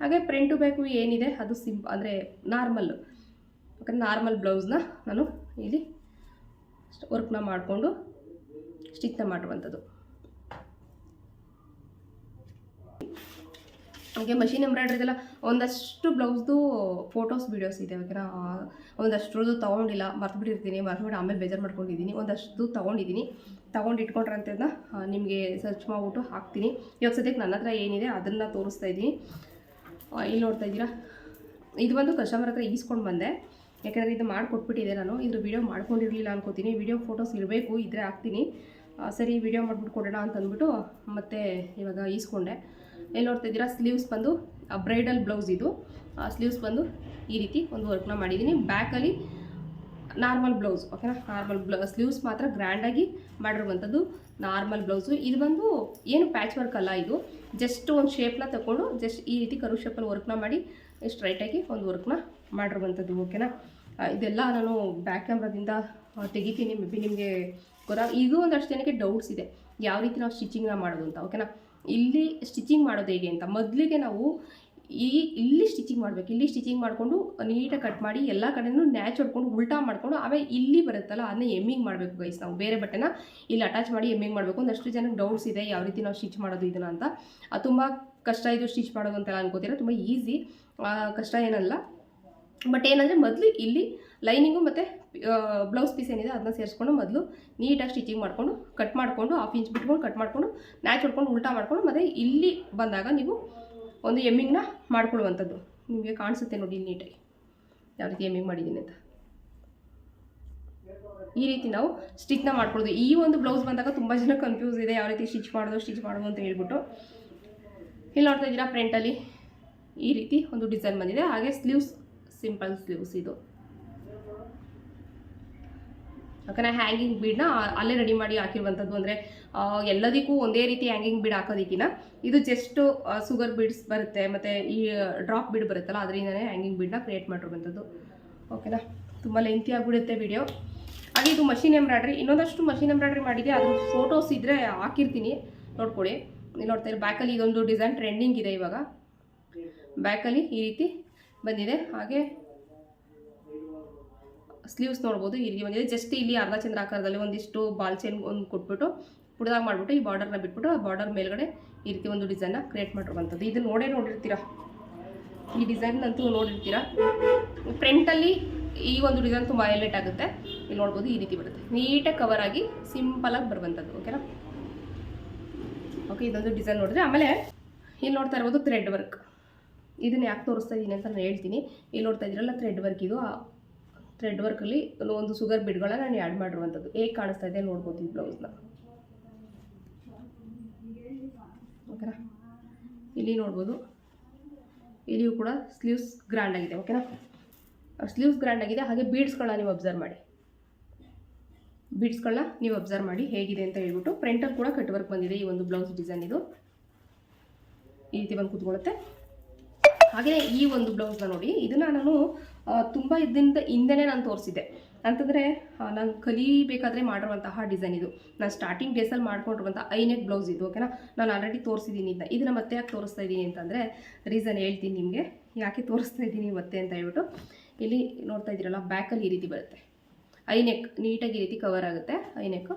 ಹಾಗೆ ಪ್ರಿಂಟು ಬೇಕು ಏನಿದೆ, ಅದು ಸಿಂಪ್ ಅಂದರೆ ನಾರ್ಮಲ್ ಯಾಕಂದ್ರೆ ನಾರ್ಮಲ್ ಬ್ಲೌಸ್ನ ನಾನು ಇಲ್ಲಿ ವರ್ಕ್ನ ಮಾಡಿಕೊಂಡು ಸ್ಟಿಚ್ನ ಮಾಡುವಂಥದ್ದು. ಹಾಗೆ ಮಷಿನ್ ಎಂಬ್ರಾಯ್ಡ್ರಿದೆಲ್ಲ ಒಂದಷ್ಟು ಬ್ಲೌಸ್ದು ಫೋಟೋಸ್ ವೀಡಿಯೋಸ್ ಇದೆ ಓಕೆನಾ ಒಂದಷ್ಟರದ್ದು ತೊಗೊಂಡಿಲ್ಲ, ಮರ್ತುಬಿಟ್ಟಿರ್ತೀನಿ, ಮರ್ತುಬಿಟ್ಟು ಆಮೇಲೆ ಬೇಜಾರು ಮಾಡ್ಕೊಂಡಿದ್ದೀನಿ. ಒಂದಷ್ಟು ತೊಗೊಂಡಿದ್ದೀನಿ. ತೊಗೊಂಡು ಇಟ್ಕೊಂಡ್ರಂಥದ್ದನ್ನ ನಿಮಗೆ ಸರ್ಚ್ ಮಾಡಿಬಿಟ್ಟು ಹಾಕ್ತೀನಿ. ಇವಾಗ ಸದ್ಯಕ್ಕೆ ನನ್ನ ಹತ್ರ ಏನಿದೆ ಅದನ್ನು ತೋರಿಸ್ತಾ ಇದ್ದೀನಿ. ಇಲ್ಲಿ ನೋಡ್ತಾ ಇದ್ದೀರಾ? ಇದು ಬಂದು ಕಸ್ಟಮರ್ ಹತ್ರ ಈಸ್ಕೊಂಡು ಬಂದೆ. ಯಾಕೆಂದರೆ ಇದು ಮಾಡಿಕೊಟ್ಬಿಟ್ಟಿದೆ ನಾನು. ಇದ್ರ ವೀಡಿಯೋ ಮಾಡ್ಕೊಂಡಿರಲಿಲ್ಲ ಅನ್ಕೋತೀನಿ. ವೀಡಿಯೋ ಫೋಟೋಸ್ ಇರಬೇಕು, ಇದ್ರೆ ಹಾಕ್ತೀನಿ. ಸರಿ ವಿಡಿಯೋ ಮಾಡ್ಬಿಟ್ಟು ಕೊಡೋಣ ಅಂತ ಅಂದ್ಬಿಟ್ಟು ಮತ್ತೆ ಇವಾಗ ಈಸ್ಕೊಂಡೆ. ಎಲ್ಲಿ ನೋಡ್ತಾ ಇದ್ದೀರಾ? ಸ್ಲೀವ್ಸ್ ಬಂದು ಬ್ರೈಡಲ್ ಬ್ಲೌಸ್ ಇದು. ಸ್ಲೀವ್ಸ್ ಬಂದು ಈ ರೀತಿ ಒಂದು ವರ್ಕ್ನ ಮಾಡಿದ್ದೀನಿ ಬ್ಯಾಕಲ್ಲಿ ನಾರ್ಮಲ್ ಬ್ಲೌಸ್ ಓಕೆನಾ ನಾರ್ಮಲ್ ಬ್ಲೌ ಸ್ಲೀವ್ಸ್ ಮಾತ್ರ ಗ್ರ್ಯಾಂಡಾಗಿ ಮಾಡಿರುವಂಥದ್ದು ನಾರ್ಮಲ್ ಬ್ಲೌಸು ಇದು ಬಂದು ಏನು ಪ್ಯಾಚ್ ವರ್ಕ್ ಅಲ್ಲ ಇದು. ಜಸ್ಟ್ ಒಂದು ಶೇಪ್ನ ತಗೊಂಡು ಜಸ್ಟ್ ಈ ರೀತಿ ಕರು ಶೇಪಲ್ಲಿ ವರ್ಕ್ನ ಮಾಡಿ ಸ್ಟ್ರೈಟಾಗಿ ಒಂದು ವರ್ಕ್ನ ಮಾಡಿರುವಂಥದ್ದು ಓಕೆನಾ ಇದೆಲ್ಲ ನಾನು ಬ್ಯಾಕ್ ಕ್ಯಾಮ್ರಾದಿಂದ ಆ, ತೆಗಿತೀನಿ. ಮೇ ಬಿ ನಿಮಗೆ ಗೊತ್ತಾ ಇದು ಒಂದಷ್ಟು ಜನಕ್ಕೆ ಡೌಟ್ಸ್ ಇದೆ. ಯಾವ ರೀತಿ ನಾವು ಸ್ಟಿಚಿಂಗ್ನ ಮಾಡೋದು ಅಂತ ಓಕೆನಾ ಇಲ್ಲಿ ಸ್ಟಿಚಿಂಗ್ ಮಾಡೋದು ಹೇಗೆ ಅಂತ. ಮೊದಲಿಗೆ ನಾವು ಈ ಇಲ್ಲಿ ಸ್ಟಿಚಿಂಗ್ ಮಾಡಬೇಕು. ಇಲ್ಲಿ ಸ್ಟಿಚಿಂಗ್ ಮಾಡಿಕೊಂಡು ನೀಟಾಗಿ ಕಟ್ ಮಾಡಿ ಎಲ್ಲ ಕಡೆನೂ ನ್ಯಾಚ್ ಹೊಡ್ಕೊಂಡು ಉಲ್ಟಾ ಮಾಡಿಕೊಂಡು ಆಮೇಲೆ ಇಲ್ಲಿ ಬರುತ್ತಲ್ಲ ಅದನ್ನ ಎಮ್ಮಿಂಗ್ ಮಾಡಬೇಕು ಗೈಸ್ ನಾವು. ಬೇರೆ ಬಟ್ಟೆನ ಇಲ್ಲಿ ಅಟ್ಯಾಚ್ ಮಾಡಿ ಎಮ್ಮಿಂಗ್ ಮಾಡಬೇಕು. ಒಂದಷ್ಟು ಜನಕ್ಕೆ ಡೌಟ್ಸ್ ಇದೆ ಯಾವ ರೀತಿ ನಾವು ಸ್ಟಿಚ್ ಮಾಡೋದು ಇದನ್ನ ಅಂತ. ಅದು ತುಂಬ ಕಷ್ಟ ಇದು ಸ್ಟಿಚ್ ಮಾಡೋದು ಅಂತೆಲ್ಲ ಅನ್ಕೋತೀರ. ತುಂಬ ಈಸಿ ಕಷ್ಟ ಏನಲ್ಲ. ಬಟ್ ಏನಂದರೆ ಮೊದಲು ಇಲ್ಲಿ ಲೈನಿಂಗು ಮತ್ತು ಬ್ಲೌಸ್ ಪೀಸ್ ಏನಿದೆ ಅದನ್ನ ಸೇರಿಸ್ಕೊಂಡು ಮೊದಲು ನೀಟಾಗಿ ಸ್ಟಿಚಿಂಗ್ ಮಾಡಿಕೊಂಡು ಕಟ್ ಮಾಡಿಕೊಂಡು ಹಾಫ್ ಇಂಚ್ ಬಿಟ್ಕೊಂಡು ಕಟ್ ಮಾಡಿಕೊಂಡು ನ್ಯಾಚ್ ಹೊಡ್ಕೊಂಡು, ಉಲ್ಟಾ ಮಾಡಿಕೊಂಡು, ಮತ್ತು ಇಲ್ಲಿ ಬಂದಾಗ ನೀವು ಒಂದು ಎಮ್ಮಿಂಗ್ನ ಮಾಡ್ಕೊಳ್ಳುವಂಥದ್ದು. ನಿಮಗೆ ಕಾಣಿಸುತ್ತೆ ನೋಡಿ ಇಲ್ಲಿ ನೀಟಾಗಿ. ಯಾವ ರೀತಿ ಎಮ್ಮಿಂಗ್ ಮಾಡಿದ್ದೀನಿ ಅಂತ. ಈ ರೀತಿ ನಾವು ಸ್ಟಿಚ್ನ ಮಾಡ್ಕೊಳ್ಳೋದು. ಈ ಒಂದು ಬ್ಲೌಸ್ ಬಂದಾಗ ತುಂಬ ಜನ ಕನ್ಫ್ಯೂಸ್ ಇದೆ, ಯಾವ ರೀತಿ ಸ್ಟಿಚ್ ಮಾಡೋದು ಸ್ಟಿಚ್ ಮಾಡೋದು ಅಂತ ಹೇಳ್ಬಿಟ್ಟು. ಇಲ್ಲಿ ನೋಡ್ತಾ ಇದ್ದೀರಾ ಫ್ರಂಟಲ್ಲಿ ಈ ರೀತಿ ಒಂದು ಡಿಸೈನ್ ಬಂದಿದೆ. ಹಾಗೆ ಸ್ಲೀವ್ಸ್ ಸಿಂಪಲ್ ಸ್ಲೀವ್ಸ್ ಇದು. ಯಾಕಂದರೆ ಹ್ಯಾಂಗಿಂಗ್ ಬೀಡ್ನ ಅಲ್ಲೇ ರೆಡಿ ಮಾಡಿ ಹಾಕಿರುವಂಥದ್ದು. ಅಂದರೆ ಎಲ್ಲದಕ್ಕೂ ಒಂದೇ ರೀತಿ ಹ್ಯಾಂಗಿಂಗ್ ಬೀಡ್ ಹಾಕೋದಿಕ್ಕಿನ. ಇದು ಜಸ್ಟ್ ಸುಗರ್ ಬೀಡ್ಸ್ ಬರುತ್ತೆ. ಮತ್ತು ಈ ಡ್ರಾಪ್ ಬೀಡ್ ಬರುತ್ತಲ್ಲ, ಅದರಿಂದನೇ ಹ್ಯಾಂಗಿಂಗ್ ಬೀಡ್ನ ಕ್ರಿಯೇಟ್ ಮಾಡಿರುವಂಥದ್ದು. ಓಕೆನಾ ತುಂಬ ಲೆಂತಿ ಆಗಿಬಿಡುತ್ತೆ ವಿಡಿಯೋ ಹಾಗೆ ಇದು ಮಷಿನ್ ಎಂಬ್ರಾಯ್ಡ್ರಿ ಇನ್ನೊಂದಷ್ಟು ಮಷಿನ್ ಎಂಬ್ರಾಯ್ಡ್ರಿ ಮಾಡಿದೆ. ಅದ್ರ ಫೋಟೋಸ್ ಇದ್ದರೆ ಹಾಕಿರ್ತೀನಿ. ನೋಡ್ಕೊಳ್ಳಿ. ಇಲ್ಲಿ ನೋಡ್ತಾ ಇರೋ ಬ್ಯಾಕಲ್ಲಿ ಇದೊಂದು ಡಿಸೈನ್ ಟ್ರೆಂಡಿಂಗ್ ಇದೆ ಇವಾಗ. ಬ್ಯಾಕಲ್ಲಿ ಈ ರೀತಿ ಬಂದಿದೆ. ಹಾಗೆ ಸ್ಲೀವ್ಸ್ ನೋಡ್ಬೋದು. ರೀತಿ ಬಂದಿದೆ. ಜಸ್ಟ್ ಇಲ್ಲಿ ಅರ್ಧ ಚಂದ್ರಾಕಾರದಲ್ಲಿ ಒಂದಿಷ್ಟು ಬಾಲ್ ಚೈನ್ ಒಂದು ಕೊಟ್ಬಿಟ್ಟು ಪುಡ್ದಾಗ ಮಾಡಿಬಿಟ್ಟು ಈ ಬಾರ್ಡರ್ನ ಬಿಟ್ಬಿಟ್ಟು ಆ ಬಾರ್ಡರ್ ಮೇಲ್ಗಡೆ ಈ ರೀತಿ ಒಂದು ಡಿಸೈನ್ನ ಕ್ರಿಯೇಟ್ ಮಾಡಿರುವಂಥದ್ದು ಇದು ನೋಡೇ ನೋಡಿರ್ತೀರ? ಈ ಡಿಸೈನ್ ಅಂತೂ ನೋಡಿರ್ತೀರಾ? ಫ್ರಂಟಲ್ಲಿ ಈ ಒಂದು ಡಿಸೈನ್ ತುಂಬ ಹೈಲೈಟ್ ಆಗುತ್ತೆ. ಇಲ್ಲಿ ನೋಡ್ಬೋದು ಈ ರೀತಿ ಬರುತ್ತೆ. ನೀಟಾಗಿ ಕವರ್ ಆಗಿ ಸಿಂಪಲಾಗಿ ಬರುವಂಥದ್ದು ಓಕೆನಾ ಓಕೆ ಇದೊಂದು ಡಿಸೈನ್ ನೋಡಿದ್ರೆ ಆಮೇಲೆ ಇಲ್ಲಿ ನೋಡ್ತಾ ಇರ್ಬೋದು ಥ್ರೆಡ್ ವರ್ಕ್ ಇದನ್ನ ಯಾಕೆ ತೋರಿಸ್ತಾ ಇದ್ದೀನಿ ಅಂತ ನಾನು ಹೇಳ್ತೀನಿ. ಇಲ್ಲಿ ನೋಡ್ತಾ ಇದ್ದೀರಲ್ಲ ಥ್ರೆಡ್ ವರ್ಕ್ ಇದು. ಥ್ರೆಡ್ ವರ್ಕಲ್ಲಿ ಒಂದು ಸುಗರ್ ಬಿಡ್ಗಳನ್ನ ನಾನು ಆ್ಯಡ್ ಮಾಡಿರುವಂಥದ್ದು. ಹೇಗೆ ಕಾಣಿಸ್ತಾ ಇದೆ ನೋಡ್ಬೋದು ಈ ಬ್ಲೌಸ್ನ ಓಕೆನಾ? ಇಲ್ಲಿ ನೋಡ್ಬೋದು. ಇಲ್ಲಿಯೂ ಕೂಡ ಸ್ಲೀವ್ಸ್ ಗ್ರ್ಯಾಂಡ್ ಆಗಿದೆ, ಓಕೆನಾ? ಸ್ಲೀವ್ಸ್ ಗ್ರ್ಯಾಂಡ್ ಆಗಿದೆ, ಹಾಗೆ ಬೀಡ್ಸ್ಗಳನ್ನ ನೀವು ಅಬ್ಸರ್ವ್ ಮಾಡಿ. ಬೀಡ್ಸ್ಗಳನ್ನ ನೀವು ಅಬ್ಸರ್ವ್ ಮಾಡಿ ಹೇಗಿದೆ ಅಂತ ಹೇಳ್ಬಿಟ್ಟು ಫ್ರಂಟಲ್ಲಿ ಕೂಡ ಕಟ್ ವರ್ಕ್ ಬಂದಿದೆ ಈ ಒಂದು ಬ್ಲೌಸ್ ಡಿಸೈನ್ ಇದು. ಈ ರೀತಿ ಬಂದು ಕೂತ್ಕೊಳ್ಳುತ್ತೆ. ಹಾಗೆ ಈ ಒಂದು ಬ್ಲೌಸ್ನ ನೋಡಿ, ಇದನ್ನು ನಾನು ತುಂಬ ಇದ್ದಿಂದ ಹಿಂದೆನೇ ನಾನು ತೋರಿಸಿದ್ದೆ. ಅಂತಂದರೆ ನಾನು ಕಲಿಬೇಕಾದ್ರೆ ಮಾಡಿರುವಂತಹ ಡಿಸೈನ್ ಇದು. ನಾನು ಸ್ಟಾರ್ಟಿಂಗ್ ಡೇಸಲ್ಲಿ ಮಾಡ್ಕೊಂಡಿರುವಂಥ ಐನೆಕ್ ಬ್ಲೌಸ್ ಇದು ಓಕೆನಾ ನಾನು ಆಲ್ರೆಡಿ ತೋರಿಸಿದ್ದೀನಿ ಇದನ್ನ ಇದನ್ನು ಮತ್ತೆ ಯಾಕೆ ತೋರಿಸ್ತಾ ಇದ್ದೀನಿ ಅಂತಂದರೆ ರೀಸನ್ ಹೇಳ್ತೀನಿ ನಿಮಗೆ. ಯಾಕೆ ತೋರಿಸ್ತಾ ಇದ್ದೀನಿ ಮತ್ತೆ ಅಂತ ಹೇಳ್ಬಿಟ್ಟು. ಇಲ್ಲಿ ನೋಡ್ತಾ ಇದ್ದೀರಲ್ಲ ಬ್ಯಾಕಲ್ಲಿ ಈ ರೀತಿ ಬರುತ್ತೆ. ಐನೆಕ್ ನೀಟಾಗಿ ಈ ರೀತಿ ಕವರ್ ಆಗುತ್ತೆ ಐನೆಕ್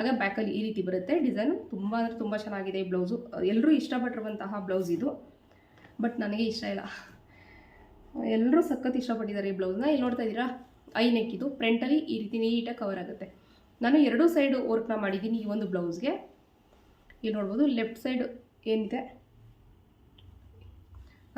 ಆಗ ಬ್ಯಾಕಲ್ಲಿ ಈ ರೀತಿ ಬರುತ್ತೆ. ಡಿಸೈನ್ ತುಂಬ ಅಂದರೆ ತುಂಬ ಚೆನ್ನಾಗಿದೆ ಈ ಬ್ಲೌಸು ಎಲ್ಲರೂ ಇಷ್ಟಪಟ್ಟಿರುವಂತಹ ಬ್ಲೌಸ್ ಇದು. ಬಟ್ ನನಗೆ ಇಷ್ಟ ಇಲ್ಲ. ಎಲ್ಲರೂ ಸಖತ್ ಇಷ್ಟಪಟ್ಟಿದ್ದಾರೆ ಈ ಬ್ಲೌಸ್ನ ಇಲ್ಲಿ ನೋಡ್ತಾ ಇದ್ದೀರಾ? ಐ ನೆಕ್ ಇದು. ಫ್ರಂಟಲ್ಲಿ ಈ ರೀತಿ ನೀಟಾಗಿ ಕವರ್ ಆಗುತ್ತೆ. ನಾನು ಎರಡೂ ಸೈಡ್ ವರ್ಕ್ನ ಮಾಡಿದ್ದೀನಿ ಈ ಒಂದು ಬ್ಲೌಸ್ಗೆ ಇಲ್ಲಿ ನೋಡ್ಬೋದು ಲೆಫ್ಟ್ ಸೈಡ್ ಏನಿದೆ?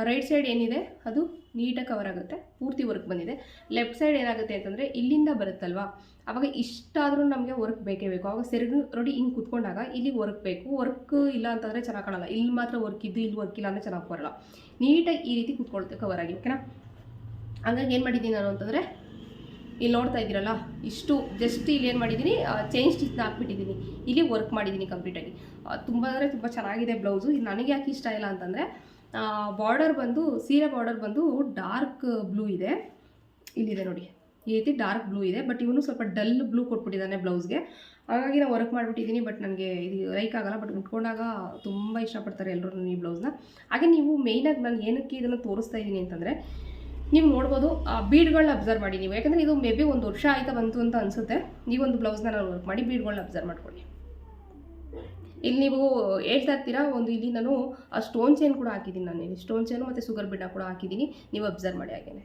ರೈಟ್ ಸೈಡ್ ಏನಿದೆ? ಅದು ನೀಟಾಗಿ ಕವರ್ ಆಗುತ್ತೆ. ಪೂರ್ತಿ ವರ್ಕ್ ಬಂದಿದೆ. ಲೆಫ್ಟ್ ಸೈಡ್ ಏನಾಗುತ್ತೆ ಅಂತಂದರೆ ಇಲ್ಲಿಂದ ಬರುತ್ತಲ್ವಾ? ಆವಾಗ ಇಷ್ಟಾದರೂ ನಮಗೆ ವರ್ಕ್ ಬೇಕೇ ಬೇಕು. ಆವಾಗ ಸೆರಗು ರೋಡಿ ಹಿಂಗೆ ಕುತ್ಕೊಂಡಾಗ ಇಲ್ಲಿ ವರ್ಕ್ ಬೇಕು. ವರ್ಕ್ ಇಲ್ಲ ಅಂತಂದರೆ ಚೆನ್ನಾಗಿ ಕಾಣಲ್ಲ. ಇಲ್ಲಿ ಮಾತ್ರ ವರ್ಕ್ ಇದ್ದು ಇಲ್ಲಿ ವರ್ಕ್ ಇಲ್ಲ ಅಂದರೆ ಚೆನ್ನಾಗಿ ಬರಲ್ಲ. ನೀಟಾಗಿ ಈ ರೀತಿ ಕುತ್ಕೊಳುತ್ತೆ ಕವರ್ ಆಗಿ ಓಕೆನಾ ಹಂಗಾಗಿ ಏನು ಮಾಡಿದ್ದೀನಿ ನಾನು ಅಂತಂದರೆ, ಇಲ್ಲಿ ನೋಡ್ತಾ ಇದ್ದೀರಲ್ಲ, ಇಷ್ಟು ಜಸ್ಟ್ ಇಲ್ಲಿ ಏನು ಮಾಡಿದ್ದೀನಿ ಚೇಂಜ್ ಸ್ಟಿಚ್ನ ಹಾಕ್ಬಿಟ್ಟಿದ್ದೀನಿ. ಇಲ್ಲಿ ವರ್ಕ್ ಮಾಡಿದ್ದೀನಿ ಕಂಪ್ಲೀಟಾಗಿ ತುಂಬ ಅಂದರೆ ತುಂಬ ಚೆನ್ನಾಗಿದೆ ಬ್ಲೌಸು ನನಗೆ ಯಾಕೆ ಇಷ್ಟ ಇಲ್ಲ ಅಂತಂದರೆ ಬಾರ್ಡರ್ ಬಂದು, ಸೀರೆ ಬಾರ್ಡರ್ ಬಂದು ಡಾರ್ಕ್ ಬ್ಲೂ ಇದೆ. ಇಲ್ಲಿದೆ ನೋಡಿ. ಈ ರೀತಿ ಡಾರ್ಕ್ ಬ್ಲೂ ಇದೆ. ಬಟ್ ಇವನು ಸ್ವಲ್ಪ ಡಲ್ ಬ್ಲೂ ಕೊಟ್ಬಿಟ್ಟಿದ್ದಾನೆ ಬ್ಲೌಸ್ಗೆ ಹಾಗಾಗಿ ನಾನು ವರ್ಕ್ ಮಾಡಿಬಿಟ್ಟಿದ್ದೀನಿ ಬಟ್ ನನಗೆ ಇದು ಲೈಕ್ ಆಗಲ್ಲ. ಬಟ್ ಉಟ್ಕೊಂಡಾಗ ತುಂಬ ಇಷ್ಟಪಡ್ತಾರೆ ಎಲ್ಲರೂ ಈ ಬ್ಲೌಸ್ನ ಹಾಗೆ ನೀವು ಮೇಯ್ನಾಗಿ ನಾನು ಏನಕ್ಕೆ ಇದನ್ನು ತೋರಿಸ್ತಾ ಇದ್ದೀನಿ ಅಂತಂದರೆ, ನೀವು ನೋಡ್ಬೋದು, ಆ ಬೀಡ್ಗಳನ್ನ ಅಬ್ಸರ್ವ್ ಮಾಡಿ ನೀವು. ಯಾಕಂದರೆ ಇದು ಮೇ ಬಿ ಒಂದು ವರ್ಷ ಆಯಿತಾ ಬಂತು ಅಂತ ಅನಿಸುತ್ತೆ. ಒಂದು ಬ್ಲೌಸ್ನ ನಾನು ವರ್ಕ್ ಮಾಡಿ ಬೀಡ್ಗಳನ್ನ ಅಬ್ಸರ್ವ್ ಮಾಡ್ಕೊಳ್ಳಿ. ಇಲ್ಲಿ ನೀವು ಹೇಳ್ತಾ ಇರ್ತೀರಾ, ಒಂದು ಇಲ್ಲಿ ನಾನು ಆ ಸ್ಟೋನ್ ಚೈನ್ ಕೂಡ ಹಾಕಿದ್ದೀನಿ ನಾನು ಇಲ್ಲಿ. ಸ್ಟೋನ್ ಚೈನು ಮತ್ತು ಶುಗರ್ ಬಿಡ್ನ ಕೂಡ ಹಾಕಿದ್ದೀನಿ. ನೀವು ಅಬ್ಸರ್ವ್ ಮಾಡಿ ಹಾಗೇನೆ.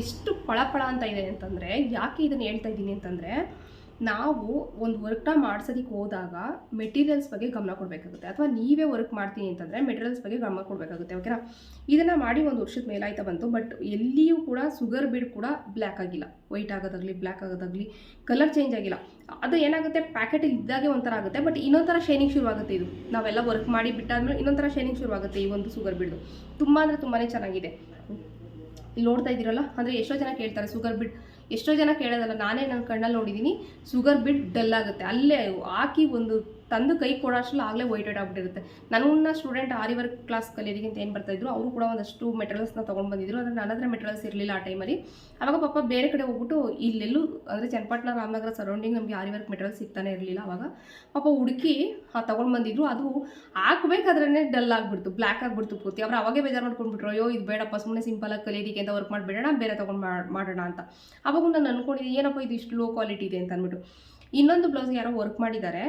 ಎಷ್ಟು ಪಳಪಳ ಅಂತ ಇದೆ ಅಂತಂದರೆ, ಯಾಕೆ ಇದನ್ನು ಹೇಳ್ತಾ ಇದ್ದೀನಿ ಅಂತಂದರೆ ನಾವು ಒಂದು ವರ್ಕ್ನ ಮಾಡ್ಸೋದಕ್ಕೆ ಹೋದಾಗ ಮೆಟೀರಿಯಲ್ಸ್ ಬಗ್ಗೆ ಗಮನ ಕೊಡಬೇಕಾಗುತ್ತೆ. ಅಥವಾ ನೀವೇ ವರ್ಕ್ ಮಾಡ್ತೀನಿ ಅಂತಂದರೆ ಮೆಟೀರಿಯಲ್ಸ್ ಬಗ್ಗೆ ಗಮನ ಕೊಡಬೇಕಾಗುತ್ತೆ ಓಕೆನಾ ಇದನ್ನು ಮಾಡಿ ಒಂದು ವರ್ಷದ ಮೇಲಾಯ್ತಾ ಬಂತು ಬಟ್ ಎಲ್ಲಿಯೂ ಕೂಡ ಸುಗರ್ ಬೀಡ್ ಕೂಡ ಬ್ಲ್ಯಾಕ್ ಆಗಿಲ್ಲ. ವೈಟ್ ಆಗೋದಾಗಲಿ ಬ್ಲ್ಯಾಕ್ ಆಗೋದಾಗಲಿ ಕಲರ್ ಚೇಂಜ್ ಆಗಿಲ್ಲ. ಅದು ಏನಾಗುತ್ತೆ? ಪ್ಯಾಕೆಟಲ್ಲಿ ಇದ್ದಾಗೆ ಒಂಥರ ಆಗುತ್ತೆ ಬಟ್ ಇನ್ನೊಂಥರ ಶೈನಿಂಗ್ ಶುರುವಾಗುತ್ತೆ ಇದು. ನಾವೆಲ್ಲ ವರ್ಕ್ ಮಾಡಿ ಬಿಟ್ಟಾದ್ಮೇಲೆ ಇನ್ನೊಂಥರ ಶೈನಿಂಗ್ ಶುರುವಾಗುತ್ತೆ ಈ ಒಂದು ಸುಗರ್ ಬಿಡ್ದು ತುಂಬ ಅಂದರೆ ತುಂಬಾ ಚೆನ್ನಾಗಿದೆ. ಇಲ್ಲಿ ನೋಡ್ತಾ ಇದ್ದೀರಲ್ಲ? ಅಂದರೆ ಎಷ್ಟೋ ಜನ ಕೇಳ್ತಾರೆ ಸುಗರ್ ಬಿಡ್ ಎಷ್ಟೋ ಜನ ಕೇಳೋದಲ್ಲ ನಾನೇ ನನ್ನ ಕಣ್ಣಲ್ಲಿ ನೋಡಿದ್ದೀನಿ ಶುಗರ್ ಬಿಟ್ಟು ಡಲ್ ಆಗುತ್ತೆ. ಅಲ್ಲೇ ಹಾಕಿ ಒಂದು ತಂದು ಕೈ ಕೊಡೋಷ್ಟರಲ್ಲಿ ಆಗಲೇ ವೈಟ್ ವೈಟ್ ಆಗ್ಬಿಟ್ಟಿರುತ್ತೆ. ನನ್ನ ಸ್ಟೂಡೆಂಟ್ ಆರಿ ವರ್ಕ್ ಕ್ಲಾಸ್ ಕಲಿಯೋದಕ್ಕೆ ಅಂತ ಏನು ಬರ್ತಾಯಿದ್ರು ಅವರು ಕೂಡ ಒಂದಷ್ಟು ಮೆಟೀರಿಯಲ್ಸ್ನ ತೊಗೊಂಡು ಬಂದಿದ್ರು. ಅಂದರೆ ನನ್ನ ಹತ್ರ ಮೆಟೀರಿಯಲ್ಸ್ ಇರಲಿಲ್ಲ ಆ ಟೈಮಲ್ಲಿ ಆವಾಗ ಪಾಪ ಬೇರೆ ಕಡೆ ಹೋಗ್ಬಿಟ್ಟು ಇಲ್ಲೆಲ್ಲೂ ಅಂದರೆ ಚನ್ನಪಟ್ಟಣ ರಾಮನಗರ ಸರೌಂಡಿಂಗ್ ನಮಗೆ ಆರಿ ವರ್ಕ್ ಮೆಟೀರಿಯಲ್ಸ್ ಸಿಗ್ತಾನೆ ಇರಲಿಲ್ಲ ಆವಾಗ ಪಾಪ ಹುಡುಕಿ ತೊಗೊಂಡು ಬಂದಿದ್ರು. ಅದು ಹಾಕಬೇಕಾದ್ರೇ ಡಲ್ ಆಗಿಬಿಡ್ತು ಬ್ಲ್ಯಾಕ್ ಆಗಿಬಿಡ್ತು ಪೂರ್ತಿ. ಅವ್ರು ಅವಾಗೇ ಬೇಜಾರು ಮಾಡ್ಕೊಂಡ್ಬಿಟ್ರು, ಅಯ್ಯೋ, ಇದು ಬೇಡಪ್ಪ ಸುಮ್ಮನೆ ಸಿಂಪಲಾಗಿ ಕಲಿಯೋದಕ್ಕೆ ಅಂತ ವರ್ಕ್ ಮಾಡಿಬಿಡೋಣ ಬೇರೆ ತೊಗೊಂಡು ಮಾಡೋಣ ಅಂತ. ಅವಾಗ ನಾನು ಅನ್ಕೊಂಡಿದ್ದೀನಿ ಏನಪ್ಪ, ಇದು ಇಷ್ಟು ಲೋ ಕ್ವಾಲಿಟಿ ಇದೆ ಅಂತ ಅಂದ್ಬಿಟ್ಟು. ಇನ್ನೊಂದು ಬ್ಲೌಸ್ ಯಾರೋ ವರ್ಕ್ ಮಾಡಿದ್ದಾರೆ.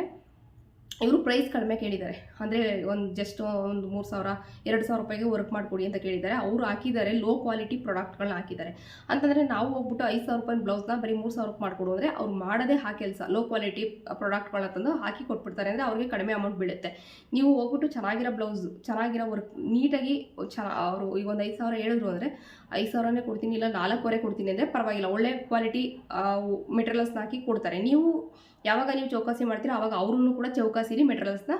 ಇವರು ಪ್ರೈಸ್ ಕಡಿಮೆ ಕೇಳಿದ್ದಾರೆ. ಅಂದರೆ ಒಂದು ಜಸ್ಟ್ ಒಂದು ಮೂರು ಸಾವಿರ, ಎರಡು ಸಾವಿರ ರೂಪಾಯಿಗೆ ವರ್ಕ್ ಮಾಡಿಕೊಡಿ ಅಂತ ಕೇಳಿದ್ದಾರೆ. ಅವರು ಹಾಕಿದ್ದಾರೆ ಲೋ ಕ್ವಾಲಿಟಿ ಪ್ರಾಡಕ್ಟ್ಗಳನ್ನ ಹಾಕಿದ್ದಾರೆ. ಅಂತಂದರೆ ನಾವು ಹೋಗ್ಬಿಟ್ಟು ಐದು ಸಾವಿರ ರೂಪಾಯಿ ಬ್ಲೌಸ್ನ ಬರೀ ಮೂರು ಸಾವಿರಕ್ಕೆ ಮಾಡಿಕೊಡು ಅಂದರೆ ಅವ್ರು ಮಾಡೋದೇ ಆ ಕೆಲಸ. ಲೋ ಕ್ವಾಲಿಟಿ ಪ್ರಾಡಕ್ಟ್ಗಳನ್ನ ತಂದು ಹಾಕಿ ಕೊಟ್ಬಿಡ್ತಾರೆ ಅಂದರೆ ಅವ್ರಿಗೆ ಕಡಿಮೆ ಅಮೌಂಟ್ ಬೀಳುತ್ತೆ. ನೀವು ಹೋಗ್ಬಿಟ್ಟು ಚೆನ್ನಾಗಿರೋ ಬ್ಲೌಸ್ ಚೆನ್ನಾಗಿರೋ ವರ್ಕ್ ನೀಟಾಗಿ ಚೆನ್ನ ಅವರು ಈಗ ಒಂದು ಐದು ಸಾವಿರ ಹೇಳಿದ್ರು ಅಂದರೆ ಐದು ಸಾವಿರನೇ ಕೊಡ್ತೀನಿ, ಇಲ್ಲ ನಾಲ್ಕೂವರೆ ಕೊಡ್ತೀನಿ ಅಂದರೆ ಪರವಾಗಿಲ್ಲ. ಒಳ್ಳೆ ಕ್ವಾಲಿಟಿ ಮೆಟೀರಿಯಲ್ಸ್ನ ಹಾಕಿ ಕೊಡ್ತಾರೆ. ನೀವು ಯಾವಾಗ ನೀವು ಚೌಕಾಸಿ ಮಾಡ್ತೀರೋ ಆವಾಗ ಅವ್ರೂ ಕೂಡ ಚೌಕಾಸಿರಿ ಮೆಟೀರಿಯಲ್ಸ್ನ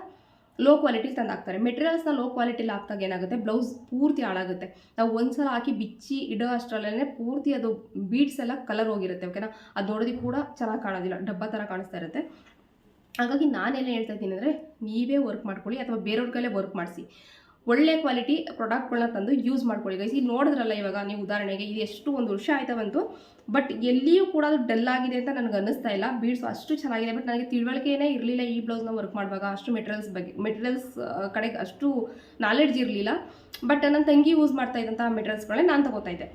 ಲೋ ಕ್ವಾಲಿಟಿಲಿ ತಂದು ಹಾಕ್ತಾರೆ ಮೆಟೀರಿಯಲ್ಸ್ನ ಲೋ ಕ್ವಾಲಿಟಿಲಿ ಹಾಕ್ದಾಗ ಏನಾಗುತ್ತೆ? ಬ್ಲೌಸ್ ಪೂರ್ತಿ ಹಾಳಾಗುತ್ತೆ. ನಾವು ಒಂದ್ಸಲ ಹಾಕಿ ಬಿಚ್ಚಿ ಇಡೋ ಅಷ್ಟರಲ್ಲೇ ಪೂರ್ತಿ ಅದು ಬೀಡ್ಸ್ ಎಲ್ಲ ಕಲರ್ ಹೋಗಿರುತ್ತೆ ಓಕೆನಾ ಅದು ನೋಡೋದಕ್ಕೆ ಕೂಡ ಚೆನ್ನಾಗಿ ಕಾಣೋದಿಲ್ಲ. ಡಬ್ಬ ಥರ ಕಾಣಿಸ್ತಾ ಇರುತ್ತೆ. ಹಾಗಾಗಿ ನಾನೇನು ಹೇಳ್ತಾ ಇದ್ದೀನಿ ಅಂದರೆ ನೀವೇ ವರ್ಕ್ ಮಾಡ್ಕೊಳ್ಳಿ ಅಥವಾ ಬೇರೆಯವ್ರ ಕೈಲೇ ವರ್ಕ್ ಮಾಡಿಸಿ. ಒಳ್ಳೆ ಕ್ವಾಲಿಟಿ ಪ್ರಾಡಕ್ಟ್ಗಳನ್ನ ತಂದು ಯೂಸ್ ಮಾಡ್ಕೊಳ್ಳಿ. ಗೈಸ್ ಈಗ ನೋಡಿದ್ರಲ್ಲ ಇವಾಗ ನೀವು ಉದಾಹರಣೆಗೆ ಇದು ಎಷ್ಟು ಒಂದು ವರ್ಷ ಆಯ್ತಾ ಬಂತು ಬಟ್ ಎಲ್ಲಿಯೂ ಕೂಡ ಅದು ಡಲ್ ಆಗಿದೆ ಅಂತ ನನಗೆ ಅನ್ನಿಸ್ತಾ ಇಲ್ಲ. ಬೀಡ್ಸ್ ಅಷ್ಟು ಚೆನ್ನಾಗಿದೆ ಬಟ್ ನನಗೆ ತಿಳುವಳಿಕೆನೇ ಇರಲಿಲ್ಲ ಈ ಬ್ಲೌಸ್ನ ವರ್ಕ್ ಮಾಡುವಾಗ. ಅಷ್ಟು ಮೆಟೀರಿಯಲ್ಸ್ ಬಗ್ಗೆ ಮೆಟೀರಿಯಲ್ಸ್ ಕಡೆಗೆ ಅಷ್ಟು ನಾಲೆಡ್ಜ್ ಇರಲಿಲ್ಲ. ಬಟ್ ನನ್ನ ತಂಗಿ ಯೂಸ್ ಮಾಡ್ತಾ ಇದ್ದಂಥ ಮೆಟೀರಿಯಲ್ಸ್ಗಳೇ ನಾನು ತಗೋತಾ ಇದ್ದೆ.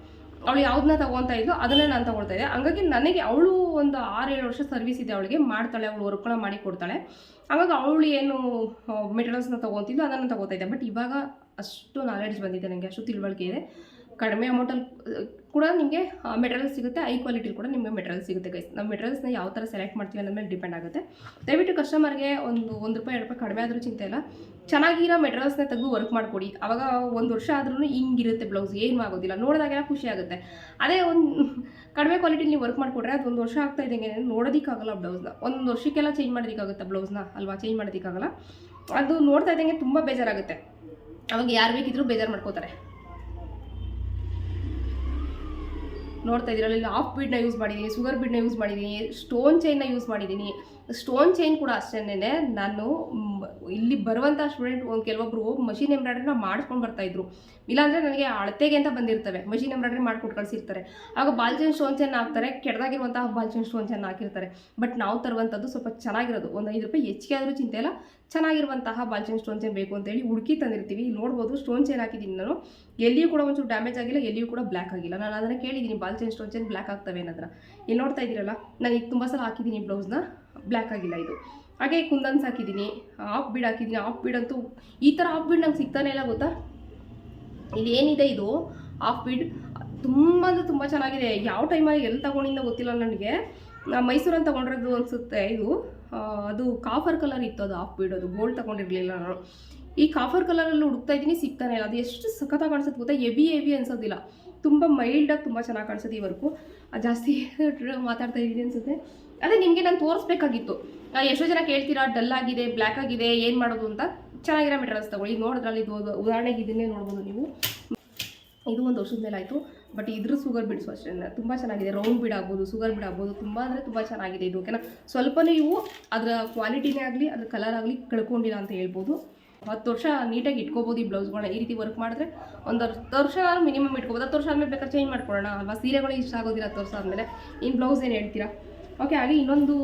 ಅವಳು ಯಾವ್ದನ್ನ ತಗೊತಾ ಇದ್ಲು, ಅದನ್ನೇ ನಾನು ತಗೊಳ್ತಾ ಇದ್ದೆ. ಹಂಗಾಗಿ ನನಗೆ ಅವಳು ಒಂದು ಆರು ಏಳು ವರ್ಷ ಸರ್ವಿಸ್ ಇದೆ ಅವಳಿಗೆ, ಮಾಡ್ತಾಳೆ, ಅವಳು ವರ್ಕ್ಗಳ ಮಾಡಿ ಕೊಡ್ತಾಳೆ. ಹಾಗಾಗಿ ಅವಳು ಏನು ಮೆಟೀರಿಯಲ್ಸ್ನ ತೊಗೊತಿದ್ಲು, ಅದನ್ನು ತಗೋತಾ ಇದ್ದೆ. ಬಟ್ ಇವಾಗ ಅಷ್ಟು ನಾಲೆಡ್ಜ್ ಬಂದಿದೆ ನನಗೆ ಅಷ್ಟು ತಿಳುವಳಿಕೆ ಇದೆ. ಕಡಿಮೆ ಅಮೌಂಟಲ್ಲಿ ಕೂಡ ನಿಮಗೆ ಮೆಟೀರಿಯಲ್ ಸಿಗುತ್ತೆ ಹೈ ಕ್ವಾಲಿಟಿ ಕೂಡ ನಿಮಗೆ ಮೆಟೀರಿಯಲ್ ಸಿಗುತ್ತೆ ಗೈಸ್ ನಾವು ಮೆಟೀರಿಯಲ್ಸ್ನ ಯಾವ ಥರ ಸೆಲೆಕ್ಟ್ ಮಾಡ್ತೀವಿ ಅನ್ನೋದ ಮೇಲೆ ಡಿಪೆಂಡ್ ಆಗುತ್ತೆ. ದಯವಿಟ್ಟು ಕಸ್ಟಮರ್ಗೆ ಒಂದು ಒಂದು ರೂಪಾಯಿ, ಎರಡು ರೂಪಾಯಿ ಕಡಿಮೆ ಆದರೂ ಚಿಂತೆ ಇಲ್ಲ. ಚೆನ್ನಾಗಿರೋ ಮೆಟೀರಿಯಲ್ಸ್ನ ತೆಗೆದು ವರ್ಕ್ ಮಾಡಿಕೊಡಿ. ಅವಾಗ ಒಂದು ವರ್ಷ ಆದ್ರೂ ಹಿಂಗಿರುತ್ತೆ ಬ್ಲೌಸ್ ಏನು ಆಗೋದಿಲ್ಲ. ನೋಡಿದಾಗೆಲ್ಲ ಖುಷಿ ಆಗುತ್ತೆ. ಅದೇ ಒಂದು, ಕಡಿಮೆ ಕ್ವಾಲಿಟಿಲಿ ನೀವು ವರ್ಕ್ ಮಾಡಿಕೊಟ್ರೆ ಅದು ಒಂದು ವರ್ಷ ಆಗ್ತಾ ಇದ್ದಂಗೆ ನೋಡೋದಕ್ಕಾಗಲ್ಲ ಬ್ಲೌಸ್ನ ಒಂದು ವರ್ಷಕ್ಕೆಲ್ಲ ಚೇಂಜ್ ಮಾಡೋದಕ್ಕಾಗುತ್ತೆ ಬ್ಲೌಸ್ನ ಅಲ್ವಾ? ಚೇಂಜ್ ಮಾಡೋದಕ್ಕಾಗಲ್ಲ. ಅದು ನೋಡ್ತಾ ಇದ್ದಂಗೆ ತುಂಬ ಬೇಜಾರಾಗುತ್ತೆ. ಅವಾಗ ಯಾರು ಬೇಕಿದ್ರೂ ಬೇಜಾರು ಮಾಡ್ಕೋತಾರೆ. ನೋಡ್ತಾ ಇದ್ದೀರಲ್ಲ, ಇಲ್ಲಿ ಆಫ್ ಬೀಡ್ನ ಯೂಸ್ ಮಾಡಿದ್ದೀನಿ ಶುಗರ್ ಬೀಡ್ನ ಯೂಸ್ ಮಾಡಿದ್ದೀನಿ ಸ್ಟೋನ್ ಚೈನ್ನ ಯೂಸ್ ಮಾಡಿದ್ದೀನಿ ಸ್ಟೋನ್ ಚೈನ್ ಕೂಡ ಅಷ್ಟೇನೆ ನಾನು ಇಲ್ಲಿ ಬರುವಂಥ ಸ್ಟೂಡೆಂಟ್ ಒಂದು ಕೆಲವೊಬ್ರು ಮಷಿನ್ ಎಂಬ್ರಾಯ್ಡ್ರಿನ ಮಾಡಿಸ್ಕೊಂಡು ಬರ್ತಾಯಿದ್ರು ಇಲ್ಲಾಂದರೆ ನನಗೆ ಅಳತೆಗೆ ಅಂತ ಬಂದಿರ್ತವೆ. ಮಷಿನ್ ಎಂಬ್ರಾಯ್ಡ್ರಿ ಮಾಡ್ಕೊಟ್ಟು ಕಳಿಸಿರ್ತಾರೆ ಆಗ ಬಾಲ್ಚೈನ್ ಸ್ಟೋನ್ ಚೈನ್ ಹಾಕ್ತಾರೆ. ಕೆಟ್ಟದಾಗಿರುವಂತಹ ಬಾಲ್ಚೈನ್ ಸ್ಟೋನ್ ಚೈನ್ ಹಾಕಿರ್ತಾರೆ. ಬಟ್ ನಾವು ತರುವಂಥದ್ದು ಸ್ವಲ್ಪ ಚೆನ್ನಾಗಿರೋದು. ಒಂದು ಐದು ರೂಪಾಯಿ ಹೆಚ್ಚಿಗೆ ಆದರೂ ಚಿಂತೆ ಇಲ್ಲ. ಚೆನ್ನಾಗಿರುವಂತಹ ಬಾಲ್ಚೈನ್ ಸ್ಟೋನ್ ಚೈನ್ ಬೇಕು ಅಂತೇಳಿ ಹುಡುಕಿ ತಂದಿರ್ತೀವಿ. ನೋಡ್ಬೋದು ಸ್ಟೋನ್ ಚೈನ್ ಹಾಕಿದ್ದೀನಿ ನಾನು. ಎಲ್ಲಿಯೂ ಕೂಡ ಒಂಚೂರು ಡ್ಯಾಮೇಜ್ ಆಗಿಲ್ಲ. ಎಲ್ಲಿಯೂ ಕೂಡ ಬ್ಲ್ಯಾಕ್ ಆಗಿಲ್ಲ. ನಾನು ಅದನ್ನು ಕೇಳಿದ್ದೀನಿ. ಬಾಲ್ಚೈನ್ ಸ್ಟೋನ್ ಚೈನ್ ಬ್ಲ್ಯಾಕ್ ಆಗ್ತವೆ ಅನ್ನೋದ್ರ ಇಲ್ಲಿ ನೋಡ್ತಾ ಇದ್ದೀರಲ್ಲ? ನಾನು ಈಗ ತುಂಬ ಸಲ ಹಾಕಿದ್ದೀನಿ ಬ್ಲೌಸ್ನ ಬ್ಲ್ಯಾಕ್ ಆಗಿಲ್ಲ ಇದು. ಹಾಗೆ ಕುಂದನ್ಸ್ ಹಾಕಿದ್ದೀನಿ. ಆಫ್ ಬೀಡ್ ಹಾಕಿದ್ದೀನಿ. ಆಫ್ ಬೀಡ್ ಅಂತೂ ಈ ಥರ ಆಫ್ ಬೀಡ್ ನಂಗೆ ಸಿಗ್ತಾನೆ ಇಲ್ಲ ಗೊತ್ತಾ? ಇಲ್ಲಿ ಏನಿದೆ ಇದು? ಆಫ್ ಬೀಡ್ ತುಂಬ ಅಂದರೆ ತುಂಬ ಚೆನ್ನಾಗಿದೆ. ಯಾವ ಟೈಮಲ್ಲಿ ಎಲ್ಲಿ ತಗೊಂಡಿಂದ ಗೊತ್ತಿಲ್ಲ ನನಗೆ. ಮೈಸೂರಲ್ಲಿ ತಗೊಂಡಿರೋದು ಅನಿಸುತ್ತೆ ಇದು. ಅದು ಕಾಫರ್ ಕಲರ್ ಇತ್ತು ಅದು ಆಫ್ ಬೀಡ್ ಅದು. ಗೋಲ್ಡ್ ತಗೊಂಡಿರಲಿಲ್ಲ ನಾನು. ಈ ಕಾಫರ್ ಕಲರಲ್ಲಿ ಹುಡುಕ್ತಾ ಇದ್ದೀನಿ, ಸಿಗ್ತಾನೆ ಇಲ್ಲ. ಅದು ಎಷ್ಟು ಸಖತ್ತಾಗಿ ಕಾಣಿಸುತ್ತೆ ಗೊತ್ತಾ? ಎವಿ ಎವಿ ಅನ್ಸೋದಿಲ್ಲ. ತುಂಬ ಮೈಲ್ಡಾಗಿ ತುಂಬ ಚೆನ್ನಾಗಿ ಕಾಣಿಸುತ್ತೆ ಈ ವರ್ಕು ಜಾಸ್ತಿ ಮಾತಾಡ್ತಾ ಇದ್ದೀನಿ ಅನ್ಸುತ್ತೆ. ಅದೇ ನಿಮಗೆ ನಾನು ತೋರಿಸ್ಬೇಕಾಗಿತ್ತು. ಎಷ್ಟೋ ಜನ ಕೇಳ್ತೀರಾ, ಡಲ್ ಆಗಿದೆ ಬ್ಲ್ಯಾಕ್ ಆಗಿದೆ, ಏನು ಮಾಡೋದು ಅಂತ. ಚೆನ್ನಾಗಿರೋ ಮೆಟೀರಿಯಲ್ಸ್ ತಗೊಳ್ಳಿ, ನೋಡಿದ್ರಲ್ಲಿ ಇದು ಉದಾಹರಣೆಗೆ ಇದನ್ನೇ ನೋಡ್ಬೋದು ನೀವು. ಇದು ಒಂದು ವರ್ಷದ ಮೇಲೆ ಆಯಿತು, ಬಟ್ ಇದ್ರ ಸುಗರ್ ಬಿಡ್ಸು ಅಷ್ಟೇ. ತುಂಬ ಚೆನ್ನಾಗಿದೆ ರೌಂಡ್ ಬಿಡ್ ಆಗ್ಬೋದು ಶುಗರ್ ಬಿಡ್ ಆಗ್ಬೋದು, ತುಂಬ ಅಂದರೆ ತುಂಬ ಚೆನ್ನಾಗಿದೆ ಇದು ಓಕೆನಾ ಸ್ವಲ್ಪ ಇವು ಅದರ ಕ್ವಾಲಿಟಿನೇ ಆಗಲಿ, ಅದರ ಕಲರ್ ಆಗಲಿ ಕಳ್ಕೊಂಡಿಲ್ಲ ಅಂತ ಹೇಳ್ಬೋದು. ಹತ್ತು ವರ್ಷ ನೀಟಾಗಿ ಇಟ್ಕೋಬೋದು ಈ ಬ್ಲೌಸ್ಗಳನ್ನ ಈ ರೀತಿ ವರ್ಕ್ ಮಾಡಿದ್ರೆ ಒಂದು ಹತ್ತು ವರ್ಷ ಮಿನಿಮಮ್ ಇಟ್ಕೋಬೋದು. ಹತ್ತು ವರ್ಷ ಆದಮೇಲೆ ಬೇಕಾದ್ರೆ ಚೇಂಜ್ ಮಾಡ್ಕೊಳ್ಳೋಣ ಅಲ್ವಾ? ಸೀರೆಗಳು ಇಷ್ಟ ಆಗೋದಿಲ್ಲ ಹತ್ತು ವರ್ಷ ಆದಮೇಲೆ. ಇನ್ನು ಬ್ಲೌಸ್ ಏನು ಹೇಳ್ತೀರಾ? ಓಕೆ ಹಾಗೆ ಇನ್ನೊಂದು,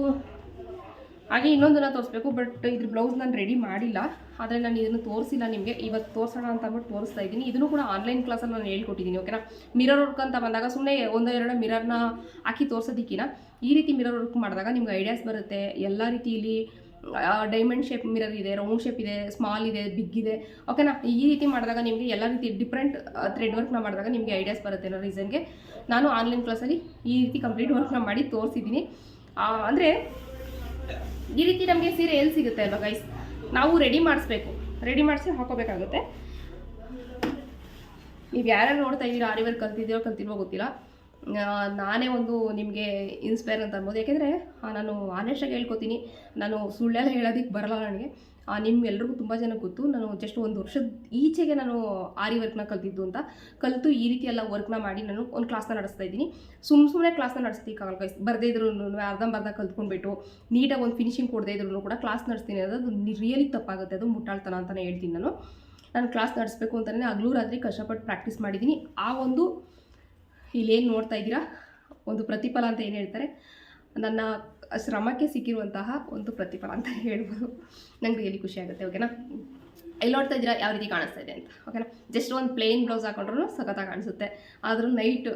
ಹಾಗೆ ಇನ್ನೊಂದನ್ನು ತೋರಿಸ್ಬೇಕು ಬಟ್ ಇದ್ರ ಬ್ಲೌಸ್ ನಾನು ರೆಡಿ ಮಾಡಿಲ್ಲ. ಆದರೆ ನಾನು ಇದನ್ನು ತೋರಿಸಿಲ್ಲ ನಿಮಗೆ. ಇವತ್ತು ತೋರಿಸೋಣ ಅಂತ ಅಂದ್ಬಿಟ್ಟು ತೋರಿಸ್ತಾ ಇದ್ದೀನಿ. ಇದನ್ನು ಕೂಡ ಆನ್ಲೈನ್ ಕ್ಲಾಸಲ್ಲಿ ನಾನು ಹೇಳ್ಕೊಟ್ಟಿದ್ದೀನಿ ಓಕೆನಾ ಮಿರರ್ ವರ್ಕ್ ಅಂತ ಬಂದಾಗ ಸುಮ್ಮನೆ ಒಂದು ಎರಡು ಮಿರರ್ನ ಹಾಕಿ ತೋರಿಸೋದಕ್ಕಿಂತ ಈ ರೀತಿ ಮಿರರ್ ವರ್ಕ್ ಮಾಡಿದಾಗ ನಿಮ್ಗೆ ಐಡಿಯಾಸ್ ಬರುತ್ತೆ. ಎಲ್ಲ ರೀತಿಯಲ್ಲಿ ಡೈಮಂಡ್ ಶೇಪ್ ಮಿರರ್ ಇದೆ ರೌಂಡ್ ಶೇಪ್ ಇದೆ ಸ್ಮಾಲ್ ಇದೆ ಬಿಗ್ ಇದೆ. ಓಕೆನಾ ಈ ರೀತಿ ಮಾಡಿದಾಗ ನಿಮಗೆ ಎಲ್ಲ ರೀತಿ ಡಿಫ್ರೆಂಟ್ ಥ್ರೆಡ್ ವರ್ಕ್ನ ಮಾಡಿದಾಗ ನಿಮಗೆ ಐಡಿಯಾಸ್ ಬರುತ್ತೆ ಅನ್ನೋ ರೀಸನ್ಗೆ ನಾನು ಆನ್ಲೈನ್ ಕ್ಲಾಸಲ್ಲಿ ಈ ರೀತಿ ಕಂಪ್ಲೀಟ್ ವರ್ಕ್ನ ಮಾಡಿ ತೋರಿಸಿದ್ದೀನಿ ಅಂದರೆ ಈ ರೀತಿ ನಮಗೆ ಸೀರೆ ಎಲ್ಲಿ ಸಿಗುತ್ತೆ ಅಲ್ವಾ ಗೈಸ್ ನಾವು ರೆಡಿ ಮಾಡಿಸ್ಬೇಕು. ರೆಡಿ ಮಾಡಿಸಿ ಹಾಕೋಬೇಕಾಗುತ್ತೆ. ನೀವು ಯಾರ್ಯಾರು ನೋಡ್ತಾ ಇದ್ದೀರಾ ಆರಿವರ್ ಕಲ್ತಿದ್ದೀರೋ ಕಲ್ತಿಲ್ವೋ ಗೊತ್ತಿಲ್ಲ. ನಾನೇ ಒಂದು ನಿಮಗೆ ಇನ್ಸ್ಪೈರ್ ಅಂತ ಅನ್ಬೋದು. ಯಾಕೆಂದರೆ ನಾನು ಆನೆಸ್ಟಾಗಿ ಹೇಳ್ಕೊತೀನಿ. ನಾನು ಸುಳ್ಳೆಲ್ಲ ಹೇಳೋದಕ್ಕೆ ಬರಲ್ಲ ನನಗೆ. ನಿಮ್ಮೆಲ್ರಿಗೂ ತುಂಬ ಜನ ಗೊತ್ತು. ನಾನು ಜಸ್ಟ್ ಒಂದು ವರ್ಷದ ಈಚೆಗೆ ನಾನು ಆರಿ ವರ್ಕ್ನ ಕಲ್ತಿದ್ದು ಅಂತ. ಕಲಿತು ಈ ರೀತಿ ಎಲ್ಲ ವರ್ಕ್ನ ಮಾಡಿ ನಾನು ಒಂದು ಕ್ಲಾಸ್ನ ನಡೆಸ್ತಾ ಇದ್ದೀನಿ. ಸುಮ್ಮ ಸುಮ್ಮನೆ ಕ್ಲಾಸ್ನ ನಡೆಸ್ಲಿಕ್ಕಾಗಲ್ಲ ಗೈಸ್ ಬರದೇ ಇದ್ರು ಅರ್ಧಂಬರ್ಧ ಕಲ್ತ್ಕೊಂಡ್ಬಿಟ್ಟು ನೀಟಾಗಿ ಒಂದು ಫಿನಿಶಿಂಗ್ ಕೊಡದೇ ಇದ್ರು ಕೂಡ ಕ್ಲಾಸ್ ನಡೆಸ್ತೀನಿ ಅದು ರಿಯಲಿ ತಪ್ಪಾಗುತ್ತೆ. ಅದು ಮುಟ್ಟಾಳ್ತನ ಅಂತಲೇ ಹೇಳ್ತೀನಿ ನಾನು. ನಾನು ಕ್ಲಾಸ್ ನಡೆಸಬೇಕು ಅಂತಲೇ ಹಗಲು ರಾತ್ರಿ ಕಷ್ಟಪಟ್ಟು ಪ್ರಾಕ್ಟೀಸ್ ಮಾಡಿದ್ದೀನಿ. ಆ ಒಂದು ಇಲ್ಲೇನು ನೋಡ್ತಾ ಇದ್ದೀರಾ? ಒಂದು ಪ್ರತಿಫಲ ಅಂತ ಏನು ಹೇಳ್ತಾರೆ? ನನ್ನ ಶ್ರಮಕ್ಕೆ ಸಿಕ್ಕಿರುವಂತಹ ಒಂದು ಪ್ರತಿಫಲ ಅಂತ ಹೇಳ್ಬೋದು. ನಂಗೆ ರಿಯಲಿ ಖುಷಿ ಆಗುತ್ತೆ ಓಕೆನಾ ಇಲ್ಲಿ ನೋಡ್ತಾ ಇದ್ದೀರಾ? ಯಾವ ರೀತಿ ಕಾಣಿಸ್ತಾ ಇದೆ ಅಂತ ಓಕೆನಾ ಜಸ್ಟ್ ಒಂದು ಪ್ಲೇನ್ ಬ್ಲೌಸ್ ಹಾಕೊಂಡ್ರು ಸಖತ್ತಾಗಿ ಕಾಣಿಸುತ್ತೆ. ಆದರೂ ನೈಟ್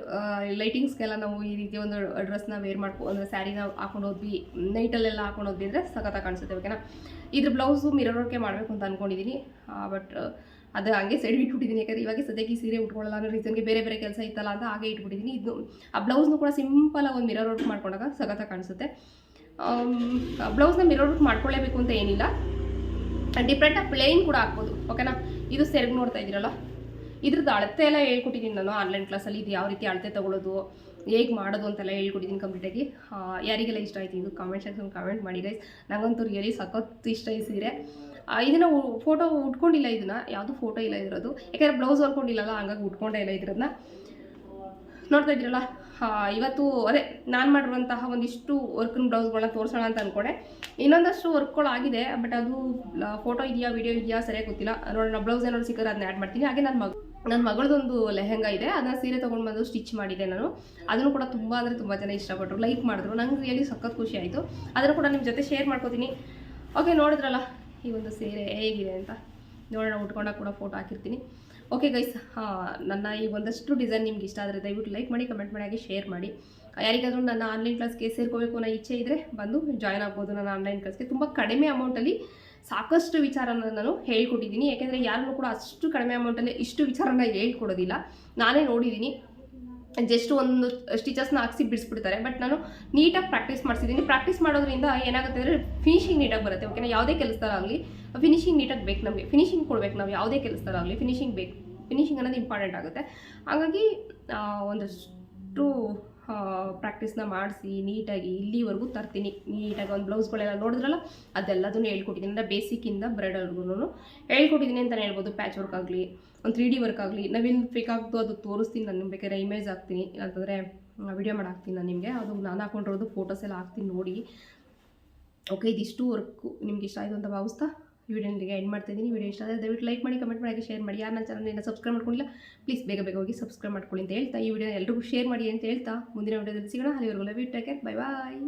ಲೈಟಿಂಗ್ಸ್ಗೆಲ್ಲ ನಾವು ಈ ರೀತಿ ಒಂದು ಡ್ರೆಸ್ನ ವೇರ್ ಮಾಡ್ಕೊ, ಅಂದರೆ ಸ್ಯಾರಿನ ಹಾಕೊಂಡು ಹೋದ್ವಿ ನೈಟಲ್ಲೆಲ್ಲ ಹಾಕೊಂಡು ಹೋದ್ವಿ ಅಂದರೆ ಸಖತ್ತಾಗಿ ಕಾಣಿಸುತ್ತೆ ಓಕೆನಾ ಇದ್ರ ಬ್ಲೌಸು ಮಿರರ್ ವರ್ಕೆ ಮಾಡಬೇಕು ಅಂತ ಅಂದ್ಕೊಂಡಿದ್ದೀನಿ ಬಟ್ ಅದು ಹಾಗೆ ಸೈಡ್ ಇಟ್ಬಿಟ್ಟಿದ್ದೀನಿ ಯಾಕಂದರೆ ಇವಾಗ ಸದ್ಯಕ್ಕೆ ಸೀರೆ ಉಟ್ಕೊಳ್ಳಲ್ಲ ಅನ್ನೋ ರೀಸನ್ಗೆ ಬೇರೆ ಬೇರೆ ಕೆಲಸ ಇತ್ತಲ್ಲ ಅಂತ ಹಾಗೆ ಇಟ್ಬಿಟ್ಟಿದ್ದೀನಿ ಇದು ಆ ಬ್ಲೌಸ್ನು ಕೂಡ ಸಿಂಪಲ್ ಒಂದು ಮಿರರ್ ವರ್ಕ್ ಮಾಡ್ಕೊಂಡಾಗ ಸಗತ ಕಾಣಿಸುತ್ತೆ. ಬ್ಲೌಸ್ನ ಮಿರರ್ ವರ್ಕ್ ಮಾಡ್ಕೊಳ್ಳೇಬೇಕು ಅಂತ ಏನಿಲ್ಲ. ಡಿಫ್ರೆಂಟಾಗಿ ಪ್ಲೇನ್ ಕೂಡ ಹಾಕ್ಬೋದು. ಓಕೆನಾ ಇದು ಸೆರಗು ನೋಡ್ತಾ ಇದ್ದೀರಲ್ಲ? ಇದ್ರದ್ದು ಅಳತೆ ಎಲ್ಲ ಹೇಳ್ಕೊಟ್ಟಿದ್ದೀನಿ ನಾನು ಆನ್ಲೈನ್ ಕ್ಲಾಸಲ್ಲಿ ಇದು ಯಾವ ರೀತಿ ಅಳತೆ ತೊಗೊಳೋದು, ಹೇಗೆ ಮಾಡೋದು ಅಂತೆಲ್ಲ ಹೇಳ್ಕೊಟ್ಟಿದ್ದೀನಿ ಕಂಪ್ಲೀಟಾಗಿ ಯಾರಿಗೆಲ್ಲ ಇಷ್ಟ ಆಯಿತು ಇದು ಕಾಮೆಂಟ್ ಸೆಕ್ಷನ್ ಕಾಮೆಂಟ್ ಮಾಡಿ ಗೈಸ್ ನನಗಂತೂ ರಿಯಲಿ ಸಖತ್ ಇಷ್ಟ ಈ ಸೀರೆ. ಇದನ್ನ ಫೋಟೋ ಉಟ್ಕೊಂಡಿಲ್ಲ ಇದನ್ನ. ಯಾವುದು ಫೋಟೋ ಇಲ್ಲ ಇರೋದು ಯಾಕಂದರೆ ಬ್ಲೌಸ್ ಹೊರ್ಕೊಂಡಿಲ್ಲಲ್ಲ ಹಂಗಾಗಿ ಉಟ್ಕೊಂಡೇ ಇಲ್ಲ ಇದ್ರನ್ನ ನೋಡ್ತಾ ಇದ್ರಲ್ಲ ಇವತ್ತು ಅದೇ, ನಾನು ಮಾಡಿರುವಂತಹ ಒಂದಿಷ್ಟು ವರ್ಕಿನ ಬ್ಲೌಸ್ಗಳನ್ನ ತೋರಿಸೋಣ ಅಂತ ಅಂದ್ಕೊಂಡೆ ಇನ್ನೊಂದಷ್ಟು ವರ್ಕ್ಗಳಾಗಿದೆ ಬಟ್ ಅದು ಫೋಟೋ ಇದೆಯಾ ವಿಡಿಯೋ ಇದೆಯಾ ಸರಿಯಾಗಿ ಗೊತ್ತಿಲ್ಲ. ನೋಡೋಣ ಬ್ಲೌಸ್ ಏನಾದ್ರು ಸಿಕ್ಕರೆ ಅದನ್ನ ಆ್ಯಡ್ ಮಾಡ್ತೀನಿ. ಹಾಗೆ ನನ್ನ ಮಗ ನನ್ನ ಮಗಳದೊಂದು ಲೆಹೆಂಗಾ ಇದೆ. ಅದನ್ನ ಸೀರೆ ತೊಗೊಂಡು ಬಂದು ಸ್ಟಿಚ್ ಮಾಡಿದೆ ನಾನು. ಅದನ್ನು ಕೂಡ ತುಂಬ ಅಂದರೆ ತುಂಬ ಜನ ಇಷ್ಟಪಟ್ಟರು ಲೈಕ್ ಮಾಡಿದ್ರು. ನಂಗೆ ರಿಯಲಿ ಸಖತ್ ಖುಷಿ ಆಯಿತು. ಅದನ್ನು ಕೂಡ ನಿಮ್ಮ ಜೊತೆ ಶೇರ್ ಮಾಡ್ಕೋತೀನಿ. ಓಕೆ ನೋಡಿದ್ರಲ್ಲ? ಈ ಒಂದು ಸೀರೆ ಹೇಗಿದೆ ಅಂತ ನೋಡೋಣ ಉಟ್ಕೊಂಡಾಗ ಕೂಡ ಫೋಟೋ ಹಾಕಿರ್ತೀನಿ. ಓಕೆ ಗೈಸ್ ನನ್ನ ಈ ಒಂದಷ್ಟು ಡಿಸೈನ್ ನಿಮ್ಗೆ ಇಷ್ಟ ಆದರೆ ದಯವಿಟ್ಟು ಲೈಕ್ ಮಾಡಿ ಕಮೆಂಟ್ ಮಾಡಿ, ಹಾಗೆ ಶೇರ್ ಮಾಡಿ. ಯಾರಿಗಾದರೂ ನನ್ನ ಆನ್ಲೈನ್ ಕ್ಲಾಸ್ಗೆ ಸೇರ್ಕೋಬೇಕು ಅನ್ನೋ ಇಚ್ಛೆ ಇದ್ದರೆ ಬಂದು ಜಾಯ್ನ್ ಆಗ್ಬೋದು ನನ್ನ ಆನ್ಲೈನ್ ಕ್ಲಾಸ್ಗೆ ತುಂಬ ಕಡಿಮೆ ಅಮೌಂಟಲ್ಲಿ ಸಾಕಷ್ಟು ವಿಚಾರನ ನಾನು ಹೇಳ್ಕೊಟ್ಟಿದ್ದೀನಿ. ಯಾಕೆಂದರೆ ಯಾರನ್ನೂ ಕೂಡ ಅಷ್ಟು ಕಡಿಮೆ ಅಮೌಂಟಲ್ಲಿ ಇಷ್ಟು ವಿಚಾರನ ಹೇಳ್ಕೊಡೋದಿಲ್ಲ. ನಾನೇ ನೋಡಿದ್ದೀನಿ. ಜಸ್ಟ್ ಒಂದು ಸ್ಟಿಚಸ್ನ ಹಾಕ್ಸಿ ಬಿಡಿಸ್ಬಿಡ್ತಾರೆ. ಬಟ್ ನಾನು ನೀಟಾಗಿ ಪ್ರಾಕ್ಟೀಸ್ ಮಾಡಿಸಿದ್ದೀನಿ ಪ್ರಾಕ್ಟೀಸ್ ಮಾಡೋದ್ರಿಂದ ಏನಾಗುತ್ತೆ ಅಂದರೆ ಫಿನಿಶಿಂಗ್ ನೀಟಾಗಿ ಬರುತ್ತೆ. ಓಕೆನಾ ಯಾವುದೇ ಕೆಲಸದಾಗಲಿ ಫಿನಿಶಿಂಗ್ ನೀಟಾಗಿ ಬೇಕು ನಮಗೆ. ಫಿನಿಶಿಂಗ್ ಕೊಡಬೇಕು ನಾವು ಯಾವುದೇ ಕೆಲಸದಾಗಲಿ ಫಿನಿಷಿಂಗ್ ಬೇಕು. ಫಿನಿಶಿಂಗ್ ಅನ್ನೋದು ಇಂಪಾರ್ಟೆಂಟ್ ಆಗುತ್ತೆ. ಹಾಗಾಗಿ ಒಂದಷ್ಟು ಪ್ರಾಕ್ಟೀಸ್ನ ಮಾಡಿಸಿ, ನೀಟಾಗಿ ಇಲ್ಲಿವರೆಗೂ ತರ್ತೀನಿ. ನೀಟಾಗಿ ಒಂದು ಬ್ಲೌಸ್ಗಳೆಲ್ಲ ನೋಡಿದ್ರಲ್ಲ, ಅದೆಲ್ಲದನ್ನು ಹೇಳ್ಕೊಟ್ಟಿದ್ದೀನಿ ಅಂದರೆ ಬೇಸಿಕ್ಕಿಂದ ಬ್ರೈಡಲ್ಗೂ ಹೇಳ್ಕೊಟ್ಟಿದ್ದೀನಿ ಅಂತಲೇ ಹೇಳ್ಬೋದು. ಪ್ಯಾಚ್ ವರ್ಕ್ ಆಗಲಿ ಒಂದು ತ್ರೀ ಡಿ ವರ್ಕ್ ಆಗಲಿ. ನಾವೇನು ಬೇಕಾಗ್ತೋ ಅದು ತೋರಿಸ್ತೀನಿ, ನಾನು ಬೇಕಾದ್ರೆ ಇಮೇಜ್ ಹಾಕ್ತೀನಿ. ಇಲ್ಲಾಂತಂದರೆ ವಿಡಿಯೋ ಮಾಡಿ ಹಾಕ್ತೀನಿ ನಾನು ನಿಮಗೆ. ಅದು ನಾನು ಹಾಕೊಂಡಿರೋದು ಫೋಟೋಸ್ ಎಲ್ಲ ಹಾಕ್ತೀನಿ ನೋಡಿ. ಓಕೆ ಇದಿಷ್ಟು ವರ್ಕು ನಿಮ್ಗೆ ಇಷ್ಟ ಆಯಿತು ಅಂತ ಭಾವಿಸ್ತಾ ಈ ವಿಡಿಯೋ ನಿಮಗೆ ಎಂಡ್ ಮಾಡ್ತಿದ್ದೀನಿ ವಿಡಿಯೋ ಇಷ್ಟ ಆದರೆ ದಯವಿಟ್ಟು ಲೈಕ್ ಮಾಡಿ ಕಮೆಂಟ್ ಮಾಡಿ ಶೇರ್ ಮಾಡಿ. ಯಾರು ನನ್ನ ಚಾನಲ್ನ ಸಬ್ಸ್ಕ್ರೈಬ್ ಮಾಡ್ಕೊಂಡಿಲ್ಲ ಪ್ಲೀಸ್ ಬೇಗ ಬೇಗ ಹೋಗಿ ಸಬ್ಸ್ಕ್ರೈಬ್ ಮಾಡ್ಕೊಳ್ಳಿ ಅಂತ ಹೇಳ್ತಾ. ಈ ವಿಡಿಯೋ ಎಲ್ಲರಿಗೂ ಶೇರ್ ಮಾಡಿ ಅಂತ ಹೇಳ್ತಾ. ಮುಂದಿನ ವಿಡಿಯೋದಲ್ಲಿ ಸಿಗೋಣ. ಅಲ್ಲಿವರೆಗೂ love you take bye bye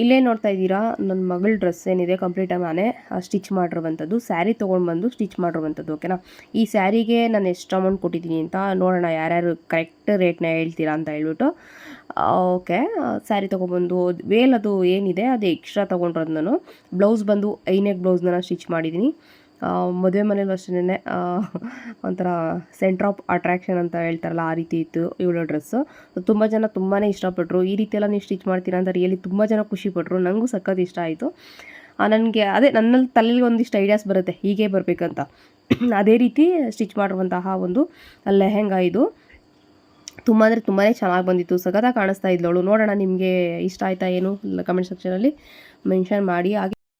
ಇಲ್ಲೇ ನೋಡ್ತಾ ಇದ್ದೀರಾ? ನನ್ನ ಮಗಳ ಡ್ರೆಸ್ ಏನಿದೆ ಕಂಪ್ಲೀಟಾಗಿ ನಾನೇ ಸ್ಟಿಚ್ ಮಾಡಿರುವಂಥದ್ದು. ಸ್ಯಾರಿ ತೊಗೊಂಡು ಬಂದು ಸ್ಟಿಚ್ ಮಾಡಿರುವಂಥದ್ದು ಓಕೆನಾ ಈ ಸ್ಯಾರಿಗೆ ನಾನು ಎಷ್ಟು ಅಮೌಂಟ್ ಕೊಟ್ಟಿದ್ದೀನಿ ಅಂತ ನೋಡೋಣ, ಯಾರ್ಯಾರು ಕರೆಕ್ಟ್ ರೇಟ್ನ ಹೇಳ್ತೀರಾ ಅಂತ ಹೇಳ್ಬಿಟ್ಟು. ಓಕೆ ಸ್ಯಾರಿ ತೊಗೊಬಂದು ವೇಲ್ ಅದು ಏನಿದೆ, ಅದು ಎಕ್ಸ್ಟ್ರಾ ತೊಗೊಂಡಿರೋದು ನಾನು. ಬ್ಲೌಸ್ ಬಂದು ಐನೆಕ್ ಬ್ಲೌಸ್ನ ಸ್ಟಿಚ್ ಮಾಡಿದ್ದೀನಿ. ಮದುವೆ ಮನೇಲೂ ಅಷ್ಟೇ ಒಂಥರ ಸೆಂಟ್ರ್ ಆಫ್ ಅಟ್ರಾಕ್ಷನ್ ಅಂತ ಹೇಳ್ತಾರಲ್ಲ, ಆ ರೀತಿ ಇತ್ತು ಇವಳ ಡ್ರೆಸ್ಸು ತುಂಬ ಜನ ತುಂಬಾ ಇಷ್ಟಪಟ್ಟರು ಈ ರೀತಿ ಎಲ್ಲ ನೀವು ಸ್ಟಿಚ್ ಮಾಡ್ತೀರಾ ಅಂತ ರಿಯಲಿ ತುಂಬ ಜನ ಖುಷಿಪಟ್ಟರು ನನಗೂ ಸಖತ್ ಇಷ್ಟ ಆಯಿತು. ನನಗೆ, ಅದೇ ನನ್ನಲ್ಲಿ ತಲೆಯಲ್ಲಿ ಒಂದಿಷ್ಟು ಐಡಿಯಾಸ್ ಬರುತ್ತೆ. ಹೀಗೆ ಬರಬೇಕಂತ. ಅದೇ ರೀತಿ ಸ್ಟಿಚ್ ಮಾಡಿರುವಂತಹ ಒಂದು ಲೆಹೆಂಗಾ ಇದು ತುಂಬ ಅಂದರೆ ತುಂಬಾ ಚೆನ್ನಾಗಿ ಬಂದಿತ್ತು. ಸಖತ್ತಾಗಿ ಕಾಣಿಸ್ತಾ ಇದ್ಲವಳು ನೋಡೋಣ, ನಿಮಗೆ ಇಷ್ಟ ಆಯಿತಾ ಏನು? ಕಮೆಂಟ್ ಸೆಕ್ಷನಲ್ಲಿ ಮೆನ್ಷನ್ ಮಾಡಿ. ಹಾಗೆ